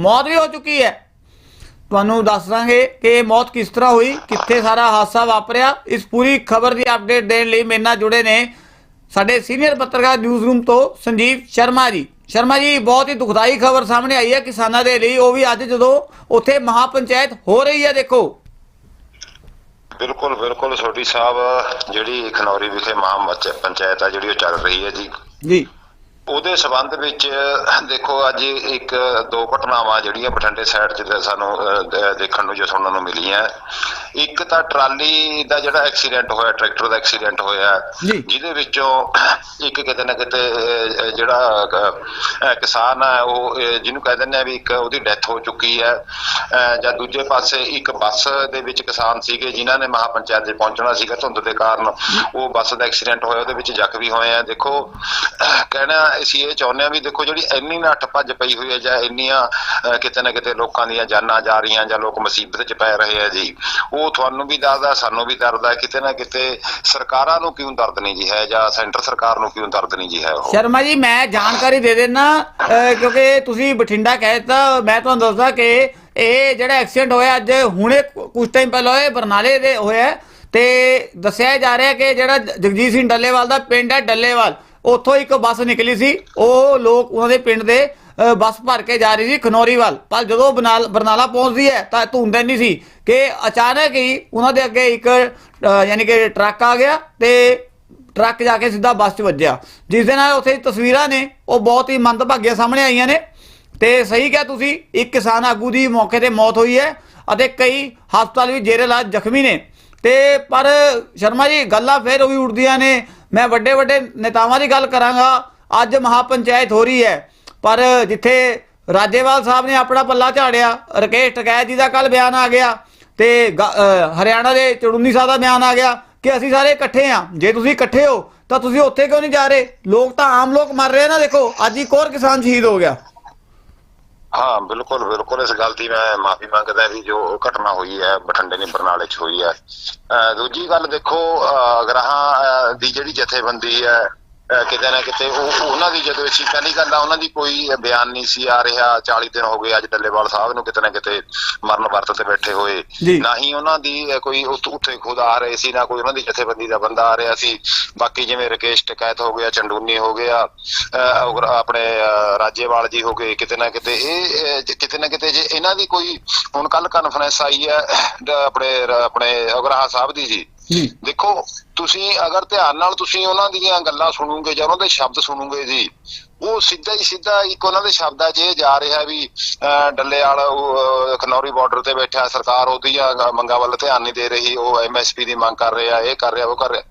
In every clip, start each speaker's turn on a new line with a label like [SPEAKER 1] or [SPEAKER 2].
[SPEAKER 1] ਮੌਤ ਵੀ ਹੋ ਚੁੱਕੀ ਹੈ। ਤੁਹਾਨੂੰ ਦੱਸ ਦਾਂਗੇ ਕਿ ਇਹ ਮੌਤ ਕਿਸ ਤਰ੍ਹਾਂ ਹੋਈ ਕਿੱਥੇ ਸਾਰਾ ਹਾਦਸਾ ਵਾਪਰਿਆ। ਇਸ ਪੂਰੀ ਖਬਰ ਦੀ ਅਪਡੇਟ ਦੇਣ ਲਈ ਮੇਰੇ ਨਾਲ ਜੁੜੇ ਨੇ ਸਾਡੇ ਸੀਨੀਅਰ ਪੱਤਰਕਾਰ ਨਿਊਜ਼ ਰੂਮ ਤੋਂ ਸੰਜੀਵ ਸ਼ਰਮਾ ਜੀ। ਸ਼ਰਮਾ ਜੀ ਬਹੁਤ ਹੀ ਦੁਖਦਾਈ ਖਬਰ ਸਾਹਮਣੇ ਆਈ ਹੈ ਕਿਸਾਨਾਂ ਦੇ ਲਈ। ਉਹ ਵੀ ਅੱਜ ਜਦੋਂ ਉੱਥੇ ਮਹਾਪੰਚਾਇਤ ਹੋ ਰਹੀ ਹੈ ਦੇਖੋ।
[SPEAKER 2] ਬਿਲਕੁਲ ਬਿਲਕੁਲ। ਛੋਟੀ ਸਾਹਿਬ ਜਿਹੜੀ ਖਨੌਰੀ ਵਿਖੇ ਮਹਾ ਪੰਚਾਇਤ ਆ ਜਿਹੜੀ ਉਹ ਚੱਲ ਰਹੀ ਹੈ ਜੀ।
[SPEAKER 1] ਜੀ।
[SPEAKER 2] ਉਹਦੇ ਸਬੰਧ ਵਿੱਚ, ਦੇਖੋ, ਅੱਜ ਇੱਕ ਦੋ ਘਟਨਾਵਾਂ ਜਿਹੜੀਆਂ ਬਠਿੰਡੇ ਸਾਈਡ 'ਚ ਸਾਨੂੰ ਦੇਖਣ ਨੂੰ ਜੋ ਸੁਣਨ ਨੂੰ ਮਿਲੀਆਂ। ਇੱਕ ਤਾਂ ਟਰਾਲੀ ਦਾ ਜਿਹੜਾ ਐਕਸੀਡੈਂਟ ਹੋਇਆ ਟਰੈਕਟਰ ਦਾ ਐਕਸੀਡੈਂਟ ਹੋਇਆ। ਜਿਹਦੇ ਵਿੱਚੋਂ ਇੱਕ ਕਿਤੇ ਨਾ ਕਿਤੇ ਜਿਹੜਾ ਕਿਸਾਨ ਹੈ ਉਹ ਜਿਹਨੂੰ ਕਹਿ ਦਿੰਦੇ ਆ ਵੀ ਇੱਕ ਉਹਦੀ ਡੈਥ ਹੋ ਚੁੱਕੀ ਹੈ। ਜਾਂ ਦੂਜੇ ਪਾਸੇ ਇੱਕ ਬੱਸ ਦੇ ਵਿੱਚ ਕਿਸਾਨ ਸੀਗੇ ਜਿਨ੍ਹਾਂ ਨੇ ਮਹਾਪੰਚਾਇਤ ਦੇ ਪਹੁੰਚਣਾ ਸੀਗਾ ਧੁੰਦ ਦੇ ਕਾਰਨ। ਉਹ ਬੱਸ ਦਾ ਐਕਸੀਡੈਂਟ ਹੋਇਆ ਉਹਦੇ ਵਿੱਚ ਜ਼ਖਮੀ ਹੋਏ ਆ। ਦੇਖੋ ਕਹਿਣਾ ਅਸੀਂ ਇਹ ਚਾਹੁੰਦੇ ਆ ਵੀ ਦੇਖੋ ਜਿਹੜੀ ਇੰਨੀ ਨੱਠ ਭੱਜ ਪਈ ਹੋਈ ਹੈ ਜਾਂ ਇੰਨੀਆਂ ਕਿਤੇ ਨਾ ਕਿਤੇ ਲੋਕਾਂ ਦੀਆਂ ਜਾਨਾਂ ਜਾ ਰਹੀਆਂ ਜਾਂ ਲੋਕ ਮੁਸੀਬਤ 'ਚ ਪੈ ਰਹੇ ਆ ਜੀ ਉਹ ਤੁਹਾਨੂੰ ਵੀ ਦਰਦ ਸਾਨੂੰ ਵੀ ਦਰਦ ਕਿਤੇ ਨਾ ਕਿਤੇ ਸਰਕਾਰਾਂ ਨੂੰ ਕਿਉਂ ਦਰਦ ਨਹੀਂ ਜੀ ਹੈ ਜਾਂ ਸੈਂਟਰ ਸਰਕਾਰ ਨੂੰ ਕਿਉਂ ਦਰਦ ਨਹੀਂ ਜੀ ਹੈ ਉਹ?
[SPEAKER 1] ਸ਼ਰਮਾ ਜੀ, ਮੈਂ ਜਾਣਕਾਰੀ ਦੇ ਦੇਣਾ ਕਿਉਂਕਿ ਤੁਸੀਂ ਬਠਿੰਡਾ ਕਹਿ ਮੈਂ ਤੁਹਾਨੂੰ ਦੱਸਦਾ ਕਿ ਇਹ ਜਿਹੜਾ ਐਕਸੀਡੈਂਟ ਹੋਇਆ ਅੱਜ, ਹੁਣੇ ਕੁਝ ਟਾਈਮ ਪਹਿਲਾਂ ਹੋਇਆ, ਬਰਨਾਲੇ ਦੇ ਹੋਇਆ ਤੇ ਦੱਸਿਆ ਜਾ ਰਿਹਾ ਕਿ ਜਿਹੜਾ ਜਗਜੀਤ ਸਿੰਘ ਡੱਲੇਵਾਲ ਦਾ ਪਿੰਡ ਹੈ ਡੱਲੇਵਾਲ। ਉੱਥੋਂ ਇੱਕ ਬੱਸ ਨਿਕਲੀ ਸੀ। ਉਹ ਲੋਕ ਉਹਨਾਂ ਦੇ ਪਿੰਡ ਦੇ ਬੱਸ ਭਰ ਕੇ ਜਾ ਰਹੀ ਸੀ ਖਨੌਰੀ ਵੱਲ। ਪਰ ਜਦੋਂ ਬਰਨਾਲ- ਬਰਨਾਲਾ ਪਹੁੰਚਦੀ ਹੈ, ਤਾਂ ਧੁੰਦ ਨਹੀਂ ਸੀ ਕਿ ਅਚਾਨਕ ਹੀ ਉਹਨਾਂ ਦੇ ਅੱਗੇ ਇੱਕ ਯਾਨੀ ਕਿ ਟਰੱਕ ਆ ਗਿਆ ਤੇ ਟਰੱਕ ਜਾ ਕੇ ਸਿੱਧਾ ਬੱਸ 'ਚ ਵੱਜਿਆ। ਜਿਸ ਦੇ ਨਾਲ ਉੱਥੇ ਤਸਵੀਰਾਂ ਨੇ, ਉਹ ਬਹੁਤ ਹੀ ਮੰਦਭਾਗੀਆਂ ਸਾਹਮਣੇ ਆਈਆਂ ਨੇ। ਤੇ ਸਹੀ ਕਿਹਾ ਤੁਸੀਂ, ਇੱਕ ਕਿਸਾਨ ਆਗੂ ਦੀ ਮੌਕੇ ਤੇ ਮੌਤ ਹੋਈ ਹੈ ਅਤੇ ਕਈ ਹਸਪਤਾਲ ਵਿੱਚ ਜੇਰੇ ਇਲਾਜ ਜ਼ਖਮੀ ਨੇ। ਤੇ ਪਰ ਸ਼ਰਮਾ ਜੀ, ਗੱਲਾਂ ਫੇਰ ਉਹੀ ਉੱਠਦੀਆਂ ਨੇ। ਮੈਂ ਵੱਡੇ ਵੱਡੇ ਨੇਤਾਵਾਂ ਦੀ ਗੱਲ ਕਰਾਂਗਾ। ਅੱਜ ਮਹਾਪੰਚਾਇਤ ਹੋ ਰਹੀ ਹੈ। ਪਰ ਜਿੱਥੇ ਰਾਜੇਵਾਲ ਸਾਹਿਬ ਨੇ ਆਪਣਾ ਪੱਲਾ ਝਾੜਿਆ, ਰਕੇਸ਼ ਟਕੈਤ ਜੀ ਦਾ ਕੱਲ ਬਿਆਨ ਆ ਗਿਆ ਤੇ ਹਰਿਆਣਾ ਦੇ ਚੜੂਨੀ ਸਾਹਿਬ ਦਾ ਬਿਆਨ ਆ ਗਿਆ ਕਿ ਅਸੀਂ ਸਾਰੇ ਇਕੱਠੇ ਆ। ਜੇ ਤੁਸੀਂ ਇਕੱਠੇ ਹੋ, ਤਾਂ ਤੁਸੀਂ ਉੱਥੇ ਕਿਉਂ ਨਹੀਂ ਜਾ ਰਹੇ? ਲੋਕ ਤਾਂ ਆਮ ਲੋਕ ਮਰ ਰਹੇ ਨਾ, ਦੇਖੋ, ਅੱਜ ਇੱਕ ਹੋਰ ਕਿਸਾਨ ਸ਼ਹੀਦ ਹੋ ਗਿਆ।
[SPEAKER 2] ਹਾਂ, ਬਿਲਕੁਲ ਬਿਲਕੁਲ, ਇਸ ਗੱਲ ਦੀ ਮੈਂ ਮਾਫੀ ਮੰਗਦਾ ਵੀ ਜੋ ਘਟਨਾ ਹੋਈ ਹੈ, ਬਠਿੰਡੇ ਨੇ ਬਰਨਾਲੇ 'ਚ ਹੋਈ ਹੈ। ਦੂਜੀ ਗੱਲ ਦੇਖੋ ਅਗਰਾਹਾਂ ਦੀ ਜਿਹੜੀ ਜਥੇਬੰਦੀ ਹੈ ਕਿਤੇ ਨਾ ਕਿਤੇ ਉਹ ਉਹਨਾਂ ਦੀ ਜਦੋਂ ਅਸੀਂ ਪਹਿਲੀ ਗੱਲ ਆ ਉਹਨਾਂ ਦੀ ਕੋਈ ਬਿਆਨ ਨਹੀਂ ਸੀ ਆ ਰਿਹਾ। 40 ਦਿਨ ਹੋ ਗਏ ਅੱਜ ਡੱਲੇਵਾਲ ਸਾਹਿਬ ਨੂੰ ਕਿਤੇ ਨਾ ਕਿਤੇ ਮਰਨ ਵਰਤ ਤੇ ਬੈਠੇ ਹੋਏ। ਨਾ ਹੀ ਉਹਨਾਂ ਦੀ ਕੋਈ ਉੱਥ- ਖੁਦ ਆ ਰਹੇ ਸੀ ਨਾ ਕੋਈ ਉਹਨਾਂ ਦੀ ਜਥੇਬੰਦੀ ਦਾ ਬੰਦਾ ਆ ਰਿਹਾ ਸੀ। ਬਾਕੀ ਜਿਵੇਂ ਰਕੇਸ਼ ਟਕੈਤ ਹੋ ਗਿਆ ਚੰਡੂਨੀ ਹੋ ਗਿਆ ਆਪਣੇ ਰਾਜੇਵਾਲ ਜੀ ਹੋ ਗਏ ਕਿਤੇ ਨਾ ਕਿਤੇ ਇਹ ਕਿਤੇ ਨਾ ਕਿਤੇ ਜੇ ਇਹਨਾਂ ਦੀ ਕੋਈ ਹੁਣ ਕੱਲ ਕਾਨਫਰੰਸ ਆਈ ਹੈ ਆਪਣੇ ਆਪਣੇ ਅਗਰਾਹ ਸਾਹਿਬ ਦੀ ਜੀ। ਦੇਖੋ ਤੁਸੀਂ ਅਗਰ ਧਿਆਨ ਨਾਲ ਤੁਸੀਂ ਉਹਨਾਂ ਦੀਆਂ ਗੱਲਾਂ ਸੁਣੋਗੇ ਜਾਂ ਉਹਨਾਂ ਦੇ ਸ਼ਬਦ ਸੁਣੋਗੇ ਜੀ ਉਹ ਸਿੱਧਾ ਹੀ ਸਿੱਧਾ ਇੱਕ ਉਹਨਾਂ ਦੇ ਸ਼ਬਦਾਂ 'ਚ ਇਹ ਜਾ ਰਿਹਾ ਵੀ ਅਹ, ਡੱਲੇ ਵਾਲਾ ਖਨੌਰੀ ਬਾਰਡਰ ਤੇ ਬੈਠਾ ਸਰਕਾਰ ਉਹਦੀਆਂ ਮੰਗਾਂ ਵੱਲ ਧਿਆਨ ਨਹੀਂ ਦੇ ਰਹੀ ਉਹ ਐਮਐਸਪੀ ਦੀ ਮੰਗ ਕਰ ਰਿਹਾ ਇਹ ਕਰ ਰਿਹਾ ਉਹ ਕਰ ਰਿਹਾ।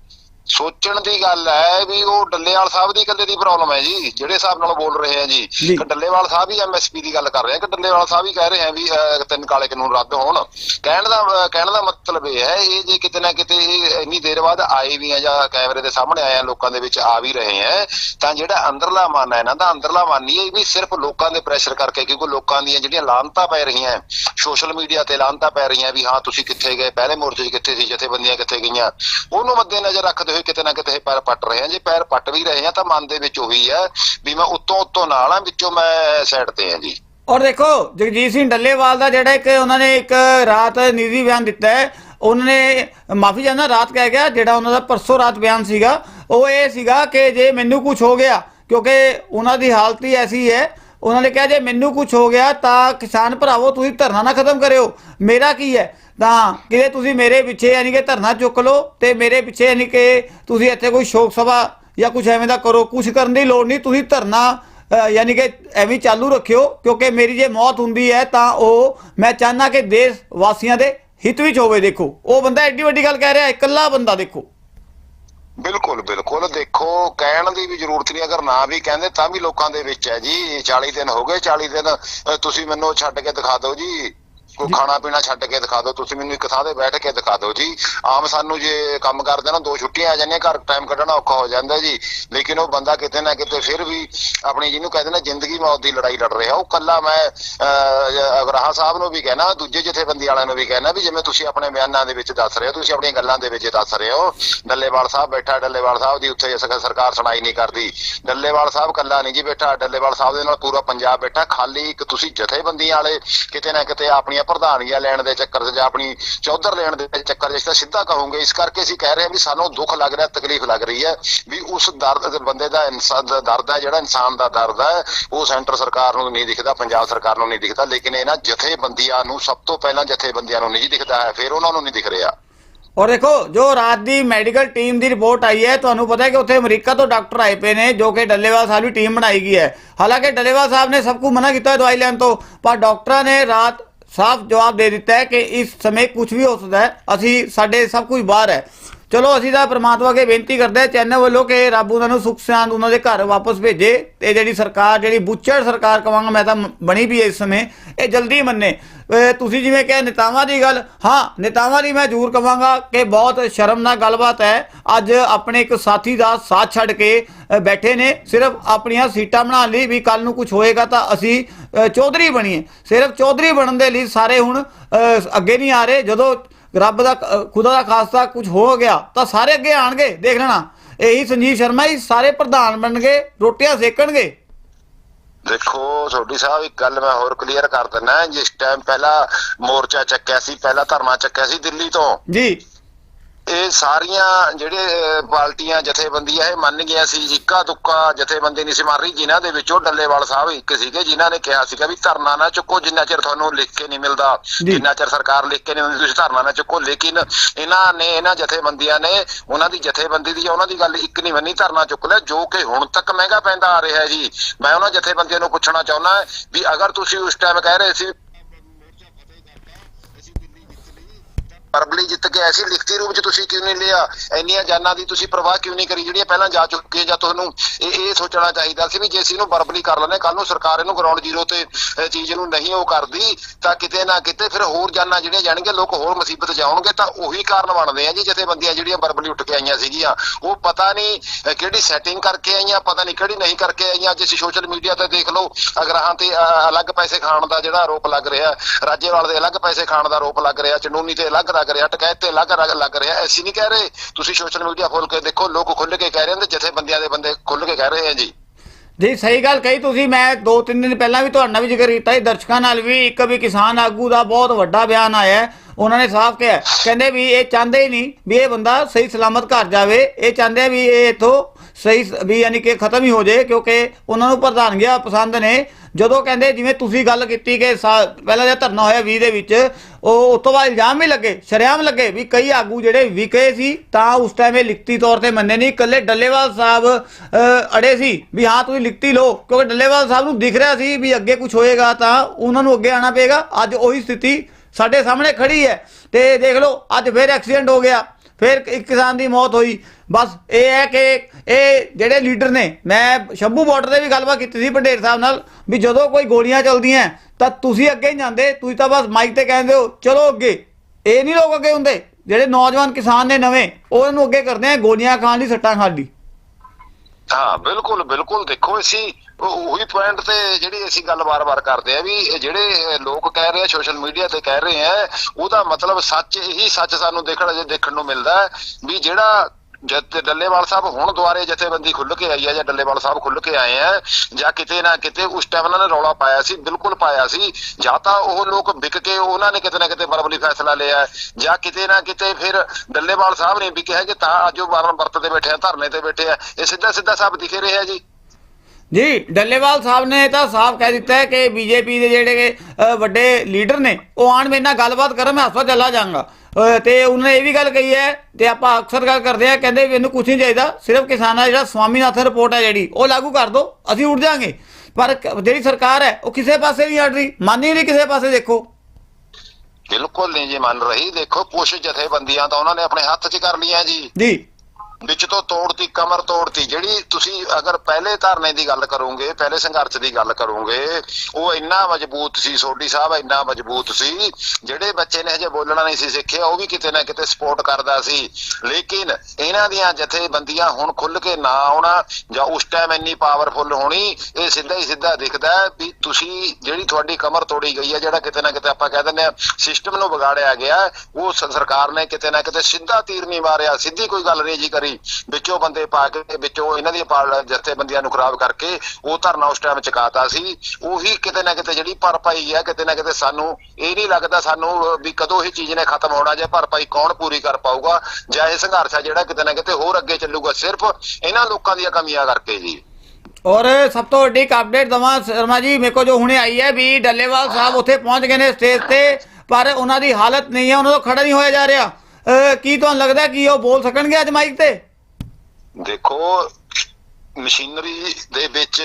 [SPEAKER 2] ਸੋਚਣ ਦੀ ਗੱਲ ਹੈ ਵੀ ਉਹ ਡੱਲੇਵਾਲ ਸਾਹਿਬ ਦੀ ਇਕੱਲੇ ਦੀ ਪ੍ਰੋਬਲਮ ਹੈ ਜੀ ਜਿਹੜੇ ਹਿਸਾਬ ਨਾਲ ਬੋਲ ਰਹੇ ਆ ਜੀ। ਡੱਲੇਵਾਲ ਸਾਹਿਬ ਹੀ ਐਮਐਸਪੀ ਦੀ ਗੱਲ ਕਰ ਰਹੇ ਆ ਕਿ ਡੱਲੇਵਾਲ ਸਾਹਿਬ ਹੀ ਕਹਿ ਰਹੇ ਆ ਵੀ ਤਿੰਨ ਕਾਲੇ ਕਾਨੂੰਨ ਰੱਦ ਹੋਣ। ਕਹਿਣ ਦਾ ਕਹਿਣ ਦਾ ਮਤਲਬ ਇਹ ਹੈ ਇਹ ਜੇ ਕਿਤੇ ਨਾ ਕਿਤੇ ਇਹ ਇੰਨੀ ਦੇਰ ਬਾਅਦ ਆਏ ਵੀ ਆ ਜਾਂ ਕੈਮਰੇ ਦੇ ਸਾਹਮਣੇ ਆਏ ਆ ਲੋਕਾਂ ਦੇ ਵਿੱਚ ਆ ਵੀ ਰਹੇ ਆ ਤਾਂ ਜਿਹੜਾ ਅੰਦਰਲਾ ਮਨ ਹੈ ਇਹਨਾਂ ਦਾ ਅੰਦਰਲਾ ਮਨ ਨਹੀਂ ਇਹ ਵੀ ਸਿਰਫ ਲੋਕਾਂ ਦੇ ਪ੍ਰੈਸ਼ਰ ਕਰਕੇ ਕਿਉਂਕਿ ਲੋਕਾਂ ਦੀਆਂ ਜਿਹੜੀਆਂ ਲਾਂਤਾਂ ਪੈ ਰਹੀਆਂ ਸੋਸ਼ਲ ਮੀਡੀਆ ਤੇ ਲਾਂਤਾਂ ਪੈ ਰਹੀਆਂ ਵੀ ਹਾਂ ਤੁਸੀਂ ਕਿੱਥੇ ਗਏ? ਪਹਿਲੇ ਮੋਰਚੇ 'ਚ ਕਿੱਥੇ ਸੀ? ਜਥੇਬੰਦੀਆਂ ਕਿੱਥੇ ਗਈਆਂ? ਉਹਨੂੰ ਮੱਦੇ ਨਜ਼ਰ ਰੱਖਦੇ ਹੋਏ, ਕਿਤੇ ਨਾ ਕਿਤੇ ਇਹ ਪੈਰ ਪੱਟ ਰਹੇ ਆ। ਜੇ ਪੈਰ ਪੱਟ ਵੀ ਰਹੇ ਆ ਤਾਂ ਮਨ ਦੇ ਵਿੱਚ ਉਹੀ ਹੈ ਵੀ ਮੈਂ ਉੱਤੋਂ ਉੱਤੋਂ ਨਾਲ ਆ, ਵਿੱਚੋਂ ਮੈਂ ਸਾਈਡ ਤੇ ਆ ਜੀ।
[SPEAKER 1] ਔਰ ਦੇਖੋ, ਜਗਜੀਤ ਸਿੰਘ ਡੱਲੇਵਾਲ ਦਾ ਜਿਹੜਾ ਇੱਕ ਉਹਨਾਂ ਨੇ ਇੱਕ ਰਾਤ ਨਿੱਜੀ ਬਿਆਨ ਦਿੱਤਾ ਹੈ, ਉਹਨਾਂ ਨੇ ਮਾਫੀ ਚਾਹੁੰਦਾ, ਰਾਤ ਕਹਿ ਗਿਆ, ਜਿਹੜਾ ਉਹਨਾਂ ਦਾ ਪਰਸੋਂ ਰਾਤ ਬਿਆਨ ਸੀਗਾ, ਉਹ ਇਹ ਸੀਗਾ ਕਿ ਜੇ ਮੈਨੂੰ ਕੁਝ ਹੋ ਗਿਆ, ਕਿਉਂਕਿ ਉਹਨਾਂ ਦੀ ਹਾਲਤ ਹੀ ਐਸੀ ਹੈ ਉਹਨਾਂ ਨੇ ਕਿਹਾ, ਜੇ ਮੈਨੂੰ ਕੁਝ ਹੋ ਗਿਆ ਤਾਂ ਕਿਸਾਨ ਭਰਾਵੋ, ਤੁਸੀਂ ਧਰਨਾ ਨਾ ਖਤਮ ਕਰਿਓ। ਮੇਰਾ ਕੀ ਹੈ? ਤਾਂ ਕਿਤੇ ਤੁਸੀਂ ਮੇਰੇ ਪਿੱਛੇ ਯਾਨੀ ਕਿ ਧਰਨਾ ਚੁੱਕ ਲਓ ਤੇ ਮੇਰੇ ਪਿੱਛੇ ਯਾਨੀ ਕਿ ਤੁਸੀਂ ਇੱਥੇ ਕੋਈ ਸ਼ੋਕ ਸਭਾ ਜਾਂ ਕੁਝ ਐਵੇਂ ਦਾ ਕਰੋ। ਕੁਝ ਕਰਨ ਦੀ ਲੋੜ ਨਹੀਂ, ਤੁਸੀਂ ਧਰਨਾ ਯਾਨੀ ਕਿ ਐਵੇਂ ਚਾਲੂ ਰੱਖਿਓ। ਕਿਉਂਕਿ ਮੇਰੀ ਜੇ ਮੌਤ ਹੁੰਦੀ ਹੈ ਤਾਂ ਉਹ ਮੈਂ ਚਾਹਨਾ ਕਿ ਦੇਸ਼ ਵਾਸੀਆਂ ਦੇ ਹਿੱਤ ਵਿੱਚ ਹੋਵੇ। ਦੇਖੋ, ਉਹ ਬੰਦਾ ਐਡੀ ਵੱਡੀ ਗੱਲ ਕਹਿ ਰਿਹਾ, ਇਕੱਲਾ ਬੰਦਾ ਦੇਖੋ।
[SPEAKER 2] ਬਿਲਕੁਲ ਬਿਲਕੁਲ। ਦੇਖੋ, ਕਹਿਣ ਦੀ ਵੀ ਜ਼ਰੂਰਤ ਨਹੀਂ, ਅਗਰ ਨਾ ਵੀ ਕਹਿੰਦੇ ਤਾਂ ਵੀ ਲੋਕਾਂ ਦੇ ਵਿੱਚ ਹੈ ਜੀ। 40 ਦਿਨ ਹੋ ਗਏ 40 ਦਿਨ ਤੁਸੀਂ ਮੈਨੂੰ ਛੱਡ ਕੇ ਦਿਖਾ ਦਿਓ ਜੀ। ਕੋਈ ਖਾਣਾ ਪੀਣਾ ਛੱਡ ਕੇ ਦਿਖਾ ਦਿਓ ਤੁਸੀਂ ਮੈਨੂੰ ਇੱਕ ਥਾਂ ਤੇ ਬੈਠ ਕੇ ਦਿਖਾ ਦਿਓ ਜੀ। ਆਮ ਸਾਨੂੰ ਜੇ ਕੰਮ ਕਰਦੇ ਨਾ ਦੋ ਛੁੱਟੀਆਂ ਆ ਜਾਂਦੀਆਂ ਘਰ ਟਾਈਮ ਕੱਢਣਾ ਔਖਾ ਹੋ ਜਾਂਦਾ ਜੀ। ਲੇਕਿਨ ਉਹ ਬੰਦਾ ਕਿਤੇ ਨਾ ਕਿਤੇ ਫਿਰ ਵੀ ਆਪਣੀ ਜਿਹਨੂੰ ਕਹਿੰਦੇ ਨੇ ਜ਼ਿੰਦਗੀ ਮੌਤ ਦੀ ਲੜਾਈ ਲੜ ਰਿਹਾ। ਉਹ ਕੱਲਾ ਮੈਂ ਅਗਰਾਹਾ ਸਾਹਿਬ ਨੂੰ ਵੀ ਕਹਿਣਾ ਦੂਜੇ ਜਥੇਬੰਦੀ ਵਾਲਿਆਂ ਨੂੰ ਵੀ ਕਹਿਣਾ ਵੀ ਜਿਵੇਂ ਤੁਸੀਂ ਆਪਣੇ ਬਿਆਨਾਂ ਦੇ ਵਿੱਚ ਦੱਸ ਰਹੇ ਹੋ ਤੁਸੀਂ ਆਪਣੀਆਂ ਗੱਲਾਂ ਦੇ ਵਿੱਚ ਦੱਸ ਰਹੇ ਹੋ। ਡੱਲੇਵਾਲ ਸਾਹਿਬ ਬੈਠਾ ਡੱਲੇਵਾਲ ਸਾਹਿਬ ਦੀ ਉੱਥੇ ਸਰਕਾਰ ਸੁਣਾਈ ਨਹੀਂ ਕਰਦੀ। ਡੱਲੇਵਾਲ ਸਾਹਿਬ ਕੱਲਾ ਨਹੀਂ ਜੀ ਬੈਠਾ ਡੱਲੇਵਾਲ ਸਾਹਿਬ ਦੇ ਨਾਲ ਪੂਰਾ ਪੰਜਾਬ ਬੈਠਾ। ਖਾਲੀ ਇੱਕ ਤੁਸੀਂ ਜਥੇਬੰਦੀਆਂ ਵਾਲੇ ਕਿਤੇ ਨਾ ਕਿਤੇ ਆਪਣੀਆਂ ਪ੍ਰਧਾਨੀਆਂ ਲੈਣ ਦੇ ਚੱਕਰ 'ਚ ਜਾਂ ਆਪਣੀ ਚੌਧਰ ਲੈਣ ਦੇ ਚੱਕਰ 'ਚ ਤਾਂ ਸਿੱਧਾ ਕਹੋਗੇ, ਇਸ ਕਰਕੇ ਅਸੀਂ ਕਹਿ ਰਹੇ ਹਾਂ ਵੀ ਸਾਨੂੰ ਦੁੱਖ ਲੱਗ ਰਿਹਾ, ਤਕਲੀਫ ਲੱਗ ਰਹੀ ਹੈ ਵੀ ਉਸ ਦਰਦ ਬੰਦੇ ਦਾ ਇਨਸਾਨ, ਦਾ ਦਰਦ ਹੈ, ਜਿਹੜਾ ਇਨਸਾਨ ਦਾ ਦਰਦ ਹੈ, ਉਹ ਸੈਂਟਰ ਸਰਕਾਰ ਨੂੰ ਨਹੀਂ ਦਿਖਦਾ, ਪੰਜਾਬ ਸਰਕਾਰ ਨੂੰ ਨਹੀਂ ਦਿਖਦਾ, ਲੇਕਿਨ ਇਹਨਾਂ ਜਥੇਬੰਦੀਆਂ ਨੂੰ ਸਭ ਤੋਂ ਪਹਿਲਾਂ ਜਥੇਬੰਦੀਆਂ ਨੂੰ ਨਹੀਂ ਦਿਖਦਾ ਹੈ, ਫਿਰ ਉਹਨਾਂ ਨੂੰ ਨਹੀਂ ਦਿਖ ਰਿਹਾ।
[SPEAKER 1] ਔਰ ਦੇਖੋ, ਜੋ ਰਾਤ ਦੀ ਮੈਡੀਕਲ ਟੀਮ ਦੀ ਰਿਪੋਰਟ ਆਈ ਹੈ, ਤੁਹਾਨੂੰ ਪਤਾ ਹੈ ਕਿ ਉੱਥੇ ਅਮਰੀਕਾ ਤੋਂ ਡਾਕਟਰ ਆਏ ਪਏ ਨੇ, ਜੋ ਕਿ ਡੱਲੇਵਾਲ ਸਾਹਿਬ ਦੀ ਟੀਮ ਬਣਾਈ ਗਈ ਹੈ। ਹਾਲਾਂਕਿ ਡੱਲੇਵਾਲ ਸਾਹਿਬ ਨੇ ਸਭ ਕੁਝ ਮਨਾ ਕੀਤਾ ਦਵਾਈ ਲੈਣ ਤੋਂ, ਪਰ ਡਾਕਟਰਾਂ ਨੇ ਰਾਤ ਸਾਫ਼ ਜਵਾਬ ਦੇ ਦਿੱਤਾ ਹੈ ਕਿ ਇਸ ਸਮੇਂ ਕੁਝ ਵੀ ਹੋ ਸਕਦਾ ਹੈ। ਅਸੀਂ ਸਾਡੇ ਸਭ ਕੁਝ ਬਾਹਰ ਹੈ। ਚਲੋ, ਅਸੀਂ ਤਾਂ ਪ੍ਰਮਾਤਮਾ ਅੱਗੇ ਬੇਨਤੀ ਕਰਦੇ ਹਾਂ, ਚੈਨਲ ਵੱਲੋਂ ਕਿ ਰੱਬ ਉਹਨਾਂ ਨੂੰ ਸੁੱਖ ਸ਼ਾਂਤ ਉਹਨਾਂ ਦੇ ਘਰ ਵਾਪਸ ਭੇਜੇ। ਤੇ ਜਿਹੜੀ ਸਰਕਾਰ, ਜਿਹੜੀ ਬੁੱਚੜ ਸਰਕਾਰ ਕਵਾਂਗਾ, ਮੈਂ ਤਾਂ ਬਣੀ ਵੀ ਇਸ ਸਮੇਂ, ਇਹ ਜਲਦੀ ਮੰਨੇ। ਤੁਸੀਂ ਜਿਵੇਂ ਕਿਹਾ, ਨੇਤਾਵਾਂ ਦੀ ਗੱਲ, ਹਾਂ, ਨੇਤਾਵਾਂ ਦੀ ਮੈਂ ਜ਼ਰੂਰ ਕਵਾਂਗਾ ਕਿ ਬਹੁਤ ਸ਼ਰਮਨਾਕ ਗੱਲਬਾਤ ਹੈ। ਅੱਜ ਆਪਣੇ ਇੱਕ ਸਾਥੀ ਦਾ ਸਾਥ ਛੱਡ ਕੇ ਬੈਠੇ ਨੇ, ਸਿਰਫ ਆਪਣੀਆਂ ਸੀਟਾਂ ਬਣਾਉਣ ਲਈ ਵੀ ਕੱਲ ਨੂੰ ਕੁਝ ਹੋਏਗਾ ਤਾਂ ਅਸੀਂ ਚੌਧਰੀ ਬਣੀਏ। ਸਿਰਫ ਚੌਧਰੀ ਬਣਨ ਦੇ ਲਈ ਸਾਰੇ ਹੁਣ ਅੱਗੇ ਨਹੀਂ ਆ ਰਹੇ। ਜਦੋਂ ਰੱਬ ਦਾ ਖੁਦਾ ਦਾ ਖਾਸਤਾ ਕੁਝ ਹੋ ਗਿਆ ਤਾਂ ਸਾਰੇ ਅੱਗੇ ਆਣਗੇ ਦੇਖ ਲੈਣਾ। ਇਹੀ ਸੰਜੀਵ ਸ਼ਰਮਾ ਹੀ ਸਾਰੇ ਪ੍ਰਧਾਨ ਬਣਨਗੇ ਰੋਟੀਆਂ ਸੇਕਣਗੇ।
[SPEAKER 2] ਦੇਖੋ ਸੋਢੀ ਸਾਹਿਬ ਇੱਕ ਗੱਲ ਮੈਂ ਹੋਰ ਕਲੀਅਰ ਕਰ ਦਿੰਦਾ ਜਿਸ ਟਾਈਮ ਪਹਿਲਾ ਮੋਰਚਾ ਚੱਕਿਆ ਸੀ ਪਹਿਲਾ ਧਰਨਾ ਚੱਕਿਆ ਸੀ ਦਿੱਲੀ ਤੋਂ।
[SPEAKER 1] ਜੀ।
[SPEAKER 2] ਇਹ ਸਾਰੀਆਂ ਜਿਹੜੇ ਪਾਰਟੀਆਂ ਜਥੇਬੰਦੀਆਂ ਇਹ ਮੰਨ ਗਈਆਂ ਸੀ ਇੱਕਾ ਦੁੱਕਾ ਜਥੇਬੰਦੀ ਨਹੀਂ ਸੀ ਮਾਰ ਰਹੀ ਜਿਨ੍ਹਾਂ ਦੇ ਵਿੱਚੋਂ ਡੱਲੇਵਾਲ ਸਾਹਿਬ ਇੱਕ ਸੀਗੇ ਜਿਨ੍ਹਾਂ ਨੇ ਕਿਹਾ ਸੀਗਾ ਵੀ ਧਰਨਾ ਨਾ ਚੁੱਕੋ ਜਿੰਨਾ ਚਿਰ ਤੁਹਾਨੂੰ ਲਿਖ ਕੇ ਨਹੀਂ ਮਿਲਦਾ। ਜਿੰਨਾ ਚਿਰ ਸਰਕਾਰ ਲਿਖ ਕੇ ਨਹੀਂ ਦਿੰਦੀ ਤੁਸੀਂ ਧਰਨਾ ਨਾ ਚੁੱਕੋ ਲੇਕਿਨ ਇਹਨਾਂ ਨੇ ਇਹਨਾਂ ਜਥੇਬੰਦੀਆਂ ਨੇ ਉਹਨਾਂ ਦੀ ਜਥੇਬੰਦੀ ਦੀ ਉਹਨਾਂ ਦੀ ਗੱਲ ਇੱਕ ਨਹੀਂ ਮੰਨੀ ਧਰਨਾ ਚੁੱਕ ਲਿਆ ਜੋ ਕਿ ਹੁਣ ਤੱਕ ਮਹਿੰਗਾ ਪੈਂਦਾ ਆ ਰਿਹਾ ਹੈ ਜੀ ਮੈਂ ਉਹਨਾਂ ਜਥੇਬੰਦੀਆਂ ਨੂੰ ਪੁੱਛਣਾ ਚਾਹੁੰਦਾ ਵੀ ਅਗਰ ਤੁਸੀਂ ਉਸ ਟਾਈਮ ਕਹਿ ਰਹੇ ਸੀ ਪਰਬਲੀ ਜਿੱਤ ਕੇ ਐਸੀ ਲਿਖਤੀ ਰੂਪ ਚ ਤੁਸੀਂ ਕਿਉਂ ਨਹੀਂ ਲਿਆ? ਇੰਨੀਆਂ ਜਾਨਾਂ ਦੀ ਤੁਸੀਂ ਪਰਵਾਹ ਕਿਉਂ ਨਹੀਂ ਕਰੀ? ਜਿਹੜੀਆਂ ਪਹਿਲਾਂ ਜਾ ਚੁੱਕੀਆਂ ਜਾਂ ਤੁਹਾਨੂੰ ਇਹ ਇਹ ਸੋਚਣਾ ਚਾਹੀਦਾ ਸੀ ਵੀ ਜੇ ਅਸੀਂ ਇਹਨੂੰ ਬਰਬਲੀ ਕਰ ਲੈਂਦੇ ਕੱਲ ਨੂੰ ਸਰਕਾਰ ਇਹਨੂੰ ਗਰਾਊਂਡ ਜ਼ੀਰੋ ਤੇ ਇਹ ਚੀਜ਼ ਨੂੰ ਨਹੀਂ ਉਹ ਕਰਦੀ ਤਾਂ ਕਿਤੇ ਨਾ ਕਿਤੇ ਫਿਰ ਹੋਰ ਜਾਨਾਂ ਜਿਹੜੀਆਂ ਜਾਣਗੇ ਲੋਕ ਹੋਰ ਮੁਸੀਬਤ ਜਾਉਣਗੇ ਤਾਂ ਉਹੀ ਕਾਰਨ ਬਣਦੇ ਆ ਜੀ ਜਥੇਬੰਦੀਆਂ ਜਿਹੜੀਆਂ ਬਰਬਲੀ ਉੱਠ ਕੇ ਆਈਆਂ ਸੀਗੀਆਂ। ਉਹ ਪਤਾ ਨਹੀਂ ਅਹ, ਕਿਹੜੀ ਸੈਟਿੰਗ ਕਰਕੇ ਆਈਆਂ ਪਤਾ ਨਹੀਂ ਕਿਹੜੀ ਨਹੀਂ ਕਰਕੇ ਆਈਆਂ। ਅੱਜ ਅਸੀਂ ਸੋਸ਼ਲ ਮੀਡੀਆ ਤੇ ਦੇਖ ਲਓ ਅਗਰਾਹਾਂ ਤੇ ਅਹ, ਅਲੱਗ ਪੈਸੇ ਖਾਣ ਦਾ ਜਿਹੜਾ ਆਰੋਪ ਲੱਗ ਰਿਹਾ ਰਾਜੇਵਾਲ ਦੇ ਅਲੱਗ ਪੈਸੇ ਖਾਣ ਦਾ ਆਰੋਪ ਲੱਗ ਰਿਹਾ ਚੰਡੂਨੀ ਤੇ ਅਲੱਗ ਲੱਗ ਰਿਹਾ ਟਕੈਤ ਲੱਗ- ਲੱਗ ਰਿਹਾ। ਐਸੀ ਨਹੀਂ ਕਹਿ ਰਹੇ। ਤੁਸੀਂ ਸੋਸ਼ਲ ਮੀਡੀਆ ਖੋਲ ਕੇ ਦੇਖੋ, ਲੋਕ ਖੁੱਲ ਕੇ ਕਹਿ ਰਹੇ ਨੇ ਤੇ ਜਥੇਬੰਦੀਆਂ ਦੇ ਬੰਦੇ ਖੁੱਲ ਕੇ ਕਹਿ ਰਹੇ ਆ ਜੀ।
[SPEAKER 1] ਜੀ, ਸਹੀ ਗੱਲ ਕਹੀ ਤੁਸੀਂ। ਮੈਂ ਦੋ ਤਿੰਨ ਦਿਨ ਪਹਿਲਾਂ ਵੀ ਤੁਹਾਡਾ ਵੀ ਜ਼ਿਕਰ ਕੀਤਾ ਸੀ। ਦਰਸ਼ਕਾਂ ਨਾਲ ਵੀ ਇੱਕ ਵੀ ਕਿਸਾਨ ਆਗੂ ਦਾ ਬਹੁਤ ਵੱਡਾ ਬਿਆਨ ਆਇਆ ਉਹਨਾਂ ਨੇ ਸਾਫ਼ ਕਿਹਾ ਕਹਿੰਦੇ ਵੀ ਇਹ ਚਾਹੁੰਦੇ ਹੀ ਨਹੀਂ ਵੀ ਇਹ ਬੰਦਾ ਸਹੀ ਸਲਾਮਤ ਘਰ ਜਾਵੇ। ਇਹ ਚਾਹੁੰਦੇ ਆ ਵੀ ਇਹ ਇਥੋਂ ਸਹੀ ਸ- ਵੀ ਯਾਨੀ ਕਿ ਖਤਮ ਹੀ ਹੋ ਜਾਏ, ਕਿਉਂਕਿ ਉਹਨਾਂ ਨੂੰ ਪ੍ਰਧਾਨਗੀਆਂ ਪਸੰਦ ਨੇ। ਜਦੋਂ ਕਹਿੰਦੇ ਜਿਵੇਂ ਤੁਸੀਂ ਗੱਲ ਕੀਤੀ ਕਿ ਸਾ- ਪਹਿਲਾਂ ਜਿਹੜਾ ਧਰਨਾ ਹੋਇਆ 20 ਦੇ ਵਿੱਚ, ਉਹ ਉਸ ਤੋਂ ਬਾਅਦ ਇਲਜ਼ਾਮ ਵੀ ਲੱਗੇ, ਸ਼ਰੇਆਮ ਲੱਗੇ ਵੀ ਕਈ ਆਗੂ ਜਿਹੜੇ ਵਿਕੇ ਸੀ, ਤਾਂ ਉਸ ਟਾਈਮ ਇਹ ਲਿਖਤੀ ਤੌਰ ਤੇ ਮੰਨੇ ਨਹੀਂ। ਇਕੱਲੇ ਡੱਲੇਵਾਲ ਸਾਹਿਬ ਅੜੇ ਸੀ ਵੀ ਹਾਂ, ਤੁਸੀਂ ਲਿਖਤੀ ਲਓ, ਕਿਉਂਕਿ ਡੱਲੇਵਾਲ ਸਾਹਿਬ ਨੂੰ ਦਿਖ ਰਿਹਾ ਸੀ ਵੀ ਅੱਗੇ ਕੁਝ ਹੋਏਗਾ, ਤਾਂ ਉਹਨਾਂ ਨੂੰ ਅੱਗੇ ਆਣਾ ਪਏਗਾ। ਅੱਜ ਉਹੀ ਸਥਿਤੀ ਸਾਡੇ ਸਾਹਮਣੇ ਖੜੀ ਹੈ। ਤੇ ਦੇਖ ਲਓ, ਅੱਜ ਫਿਰ ਐਕਸੀਡੈਂਟ ਹੋ ਗਿਆ। ਫਿਰ ਇੱਕ ਕਿਸਾਨ ਦੀ ਮੌਤ ਹੋਈ। ਬਸ ਇਹ ਹੈ ਕਿ ਇਹ ਜਿਹੜੇ ਲੀਡਰ ਨੇ, ਮੈਂ ਸ਼ੰਭੂ ਬਾਰਡਰ ਤੇ ਵੀ ਗੱਲਬਾਤ ਕੀਤੀ ਸੀ ਪੰਡੇਰ ਸਾਹਿਬ ਨਾਲ, ਵੀ ਜਦੋਂ ਕੋਈ ਗੋਲੀਆਂ ਚੱਲਦੀਆਂ, ਤਾਂ ਤੁਸੀਂ ਅੱਗੇ ਨਹੀਂ ਜਾਂਦੇ, ਤੁਸੀਂ ਤਾਂ ਬਸ ਮਾਈਕ ਤੇ ਕਹਿੰਦੇ ਹੋ, ਚਲੋ ਅੱਗੇ। ਇਹ ਨਹੀਂ ਲੋਕ ਅੱਗੇ ਹੁੰਦੇ। ਜਿਹੜੇ ਨੌਜਵਾਨ ਕਿਸਾਨ ਨੇ ਨਵੇਂ, ਉਹਨਾਂ ਨੂੰ ਅੱਗੇ ਕਰਦੇ ਆ ਗੋਲੀਆਂ ਖਾਣ ਲਈ ਸੱਟਾਂ ਖਾਣ ਲਈ।
[SPEAKER 2] ਹਾਂ, ਬਿਲਕੁਲ ਬਿਲਕੁਲ। ਦੇਖੋ, ਅਸੀਂ ਉਹੀ ਪੁਆਇੰਟ ਤੇ ਜਿਹੜੀ ਅਸੀਂ ਗੱਲ ਵਾਰ-ਵਾਰ ਕਰਦੇ ਆ ਵੀ ਜਿਹੜੇ ਲੋਕ ਕਹਿ ਰਹੇ ਆ ਸੋਸ਼ਲ ਮੀਡੀਆ ਤੇ ਕਹਿ ਰਹੇ ਆ, ਉਹਦਾ ਮਤਲਬ ਸੱਚ ਇਹੀ ਸੱਚ ਸਾਨੂੰ ਦੇਖਣ ਜੇ ਦੇਖਣ ਨੂੰ ਮਿਲਦਾ ਵੀ ਜਿਹੜਾ ਜਦ ਡੱਲੇਵਾਲ ਸਾਹਿਬ ਹੁਣ ਦੁਆਰੇ ਜਥੇਬੰਦੀ ਖੁੱਲ ਕੇ ਆਈ ਹੈ ਜਾਂ ਡੱਲੇਵਾਲ ਸਾਹਿਬ ਖੁੱਲ ਕੇ ਆਏ ਆ ਜਾਂ ਕਿਤੇ ਨਾ ਕਿਤੇ ਉਸ ਟਾਈਮ ਉਹਨਾਂ ਨੇ ਰੌਲਾ ਪਾਇਆ ਸੀ, ਬਿਲਕੁਲ ਪਾਇਆ ਸੀ, ਜਾਂ ਤਾਂ ਉਹ ਲੋਕ ਵਿਕ ਕੇ ਉਹਨਾਂ ਨੇ ਕਿਤੇ ਨਾ ਕਿਤੇ ਬਰਬਲੀ ਫੈਸਲਾ ਲਿਆ ਜਾਂ ਕਿਤੇ ਨਾ ਕਿਤੇ ਫਿਰ ਡੱਲੇਵਾਲ ਸਾਹਿਬ ਨੇ ਵਿਕੇ ਹੈਗੇ ਤਾਂ ਅੱਜ ਉਹ ਬਾਰਨ ਵਰਤ ਤੇ ਬੈਠੇ ਆ, ਧਰਨੇ ਤੇ ਬੈਠੇ ਆ, ਇਹ ਸਿੱਧਾ ਸਿੱਧਾ ਸਭ ਦਿਖੇ ਰਿਹਾ ਜੀ।
[SPEAKER 1] ਜੀ ਡੱਲੇਵਾਲ ਸਾਹਿਬ ਨੇ ਤਾਂ ਸਾਫ਼ ਕਹਿ ਦਿੱਤਾ ਹੈ ਕਿ ਬੀਜੇਪੀ ਦੇ ਜਿਹੜੇ ਵੱਡੇ ਲੀਡਰ ਨੇ ਉਹ ਆਣ ਮੇਰੇ ਨਾਲ ਗੱਲਬਾਤ ਕਰਨ ਮੈਂ ਹਸਪਤਾਲ ਚਲਾ ਜਾਊਂਗਾ ਅ, ਤੇ ਉਹਨਾਂ ਇਹ ਵੀ ਗੱਲ ਕਹੀ ਹੈ ਤੇ ਆਪਾਂ ਅਕਸਰ ਗੱਲ ਕਰਦੇ ਆ ਕਹਿੰਦੇ ਵੀ ਇਹਨੂੰ ਕੁਝ ਨਹੀਂ ਚਾਹੀਦਾ ਸਿਰਫ ਕਿਸਾਨਾਂ ਦਾ ਜਿਹੜਾ ਸਵਾਮੀਨਾਥਨ ਰਿਪੋਰਟ ਹੈ ਜਿਹੜੀ ਉਹ ਲਾਗੂ ਕਰ ਦਿਓ ਅਸੀਂ ਉੱਠ ਜਾਾਂਗੇ ਪਰ ਜਿਹੜੀ ਸਰਕਾਰ ਹੈ ਉਹ ਕਿਸੇ ਪਾਸੇ ਨਹੀਂ ਅੜ ਰਹੀ ਮੰਨ ਹੀ ਨਹੀਂ ਕਿਸੇ ਪਾਸੇ ਦੇਖੋ।
[SPEAKER 2] ਬਿਲਕੁਲ ਨਹੀਂ ਜੀ ਮੰਨ ਰਹੀ ਦੇਖੋ ਕੁਛ ਜਥੇਬੰਦੀਆਂ ਤਾਂ ਉਹਨਾਂ ਨੇ ਆਪਣੇ ਹੱਥ 'ਚ ਕਰ ਲਈਆਂ ਜੀ।
[SPEAKER 1] ਜੀ।
[SPEAKER 2] ਵਿੱਚ ਤੋਂ ਤੋੜਤੀ, ਕਮਰ ਤੋੜਤੀ, ਜਿਹੜੀ ਤੁਸੀਂ ਅਗਰ ਪਹਿਲੇ ਧਰਨੇ ਦੀ ਗੱਲ ਕਰੋਗੇ, ਪਹਿਲੇ ਸੰਘਰਸ਼ ਦੀ ਗੱਲ ਕਰੋਗੇ, ਉਹ ਇੰਨਾ ਮਜ਼ਬੂਤ ਸੀ, ਸੋਢੀ ਸਾਹਿਬ ਇੰਨਾ ਮਜ਼ਬੂਤ ਸੀ, ਜਿਹੜੇ ਬੱਚੇ ਨੇ ਹਜੇ ਬੋਲਣਾ ਨਹੀਂ ਸੀ ਸਿੱਖਿਆ, ਉਹ ਵੀ ਕਿਤੇ ਨਾ ਕਿਤੇ ਸਪੋਰਟ ਕਰਦਾ ਸੀ। ਲੇਕਿਨ ਇਹਨਾਂ ਦੀਆਂ ਜਥੇਬੰਦੀਆਂ ਹੁਣ ਖੁੱਲ ਕੇ ਨਾ ਆਉਣਾ, ਜਾਂ ਉਸ ਟਾਈਮ ਇੰਨੀ ਪਾਵਰਫੁੱਲ ਹੋਣੀ, ਇਹ ਸਿੱਧਾ ਹੀ ਸਿੱਧਾ ਦਿਖਦਾ ਵੀ ਤੁਸੀਂ ਜਿਹੜੀ ਤੁਹਾਡੀ ਕਮਰ ਤੋੜੀ ਗਈ ਹੈ, ਜਿਹੜਾ ਕਿਤੇ ਨਾ ਕਿਤੇ ਆਪਾਂ ਕਹਿ ਦਿੰਦੇ ਆ ਸਿਸਟਮ ਨੂੰ ਵਿਗਾੜਿਆ ਗਿਆ ਉਹ ਸਰਕਾਰ ਨੇ ਕਿਤੇ ਨਾ ਕਿਤੇ ਸਿੱਧਾ ਤੀਰ ਨਹੀਂ ਮਾਰਿਆ, ਸਿੱਧੀ ਕੋਈ ਗੱਲ ਨਹੀਂ ਜੀ ਕਰੀ ਵਿੱਚੋਂ ਬੰਦੇ ਪਾ ਕੇ ਵਿੱਚੋਂ ਇਹਨਾਂ ਦੀਆਂ ਜਥੇਬੰਦੀਆਂ ਨੂੰ ਖਰਾਬ ਕਰਕੇ ਉਹ ਧਰਨਾ ਉਸ ਟਾਈਮ ਚੁਕਾਤਾ ਸੀ। ਉਹੀ ਕਿਤੇ ਨਾ ਕਿਤੇ ਜਿਹੜੀ ਭਰਪਾਈ ਹੈ ਕਿਤੇ ਨਾ ਕਿਤੇ ਸਾਨੂੰ ਇਹ ਨਹੀਂ ਲੱਗਦਾ ਸਾਨੂੰ ਵੀ ਕਦੋਂ ਇਹ ਚੀਜ਼ ਨੇ ਖਤਮ ਹੋਣਾ ਜਾਂ ਭਰਪਾਈ ਕੌਣ ਪੂਰੀ ਕਰ ਪਾਊਗਾ ਜਾਂ ਇਹ ਸੰਘਰਸ਼ ਆ ਜਿਹੜਾ ਕਿਤੇ ਨਾ ਕਿਤੇ ਹੋਰ ਅੱਗੇ ਚੱਲੂਗਾ ਸਿਰਫ ਇਹਨਾਂ ਲੋਕਾਂ ਦੀਆਂ ਕਮੀਆਂ ਕਰਕੇ ਜੀ।
[SPEAKER 1] ਔਰ ਸਭ ਤੋਂ ਵੱਡੀ ਇੱਕ ਅਪਡੇਟ ਦਵਾਂ ਸ਼ਰਮਾ ਜੀ, ਮੇਰੇ ਕੋ ਜੋ ਹੁਣੇ ਆਈ ਹੈ ਵੀ ਡੱਲੇਵਾਲ ਸਾਹਿਬ ਉੱਥੇ ਪਹੁੰਚ ਗਏ ਨੇ ਸਟੇਜ ਤੇ, ਪਰ ਉਹਨਾਂ ਦੀ ਹਾਲਤ ਨਹੀਂ ਹੈ, ਉਹਨਾਂ ਤੋਂ ਖੜਾ ਨਹੀਂ ਹੋਇਆ ਜਾ ਰਿਹਾ। ਅਹ, ਕੀ ਤੁਹਾਨੂੰ ਲੱਗਦਾ ਕਿ ਉਹ ਬੋਲ ਸਕਣਗੇ ਅੱਜ ਮਾਈਕ ਤੇ?
[SPEAKER 2] ਦੇਖੋ, ਮਸ਼ੀਨਰੀ ਦੇ ਵਿੱਚ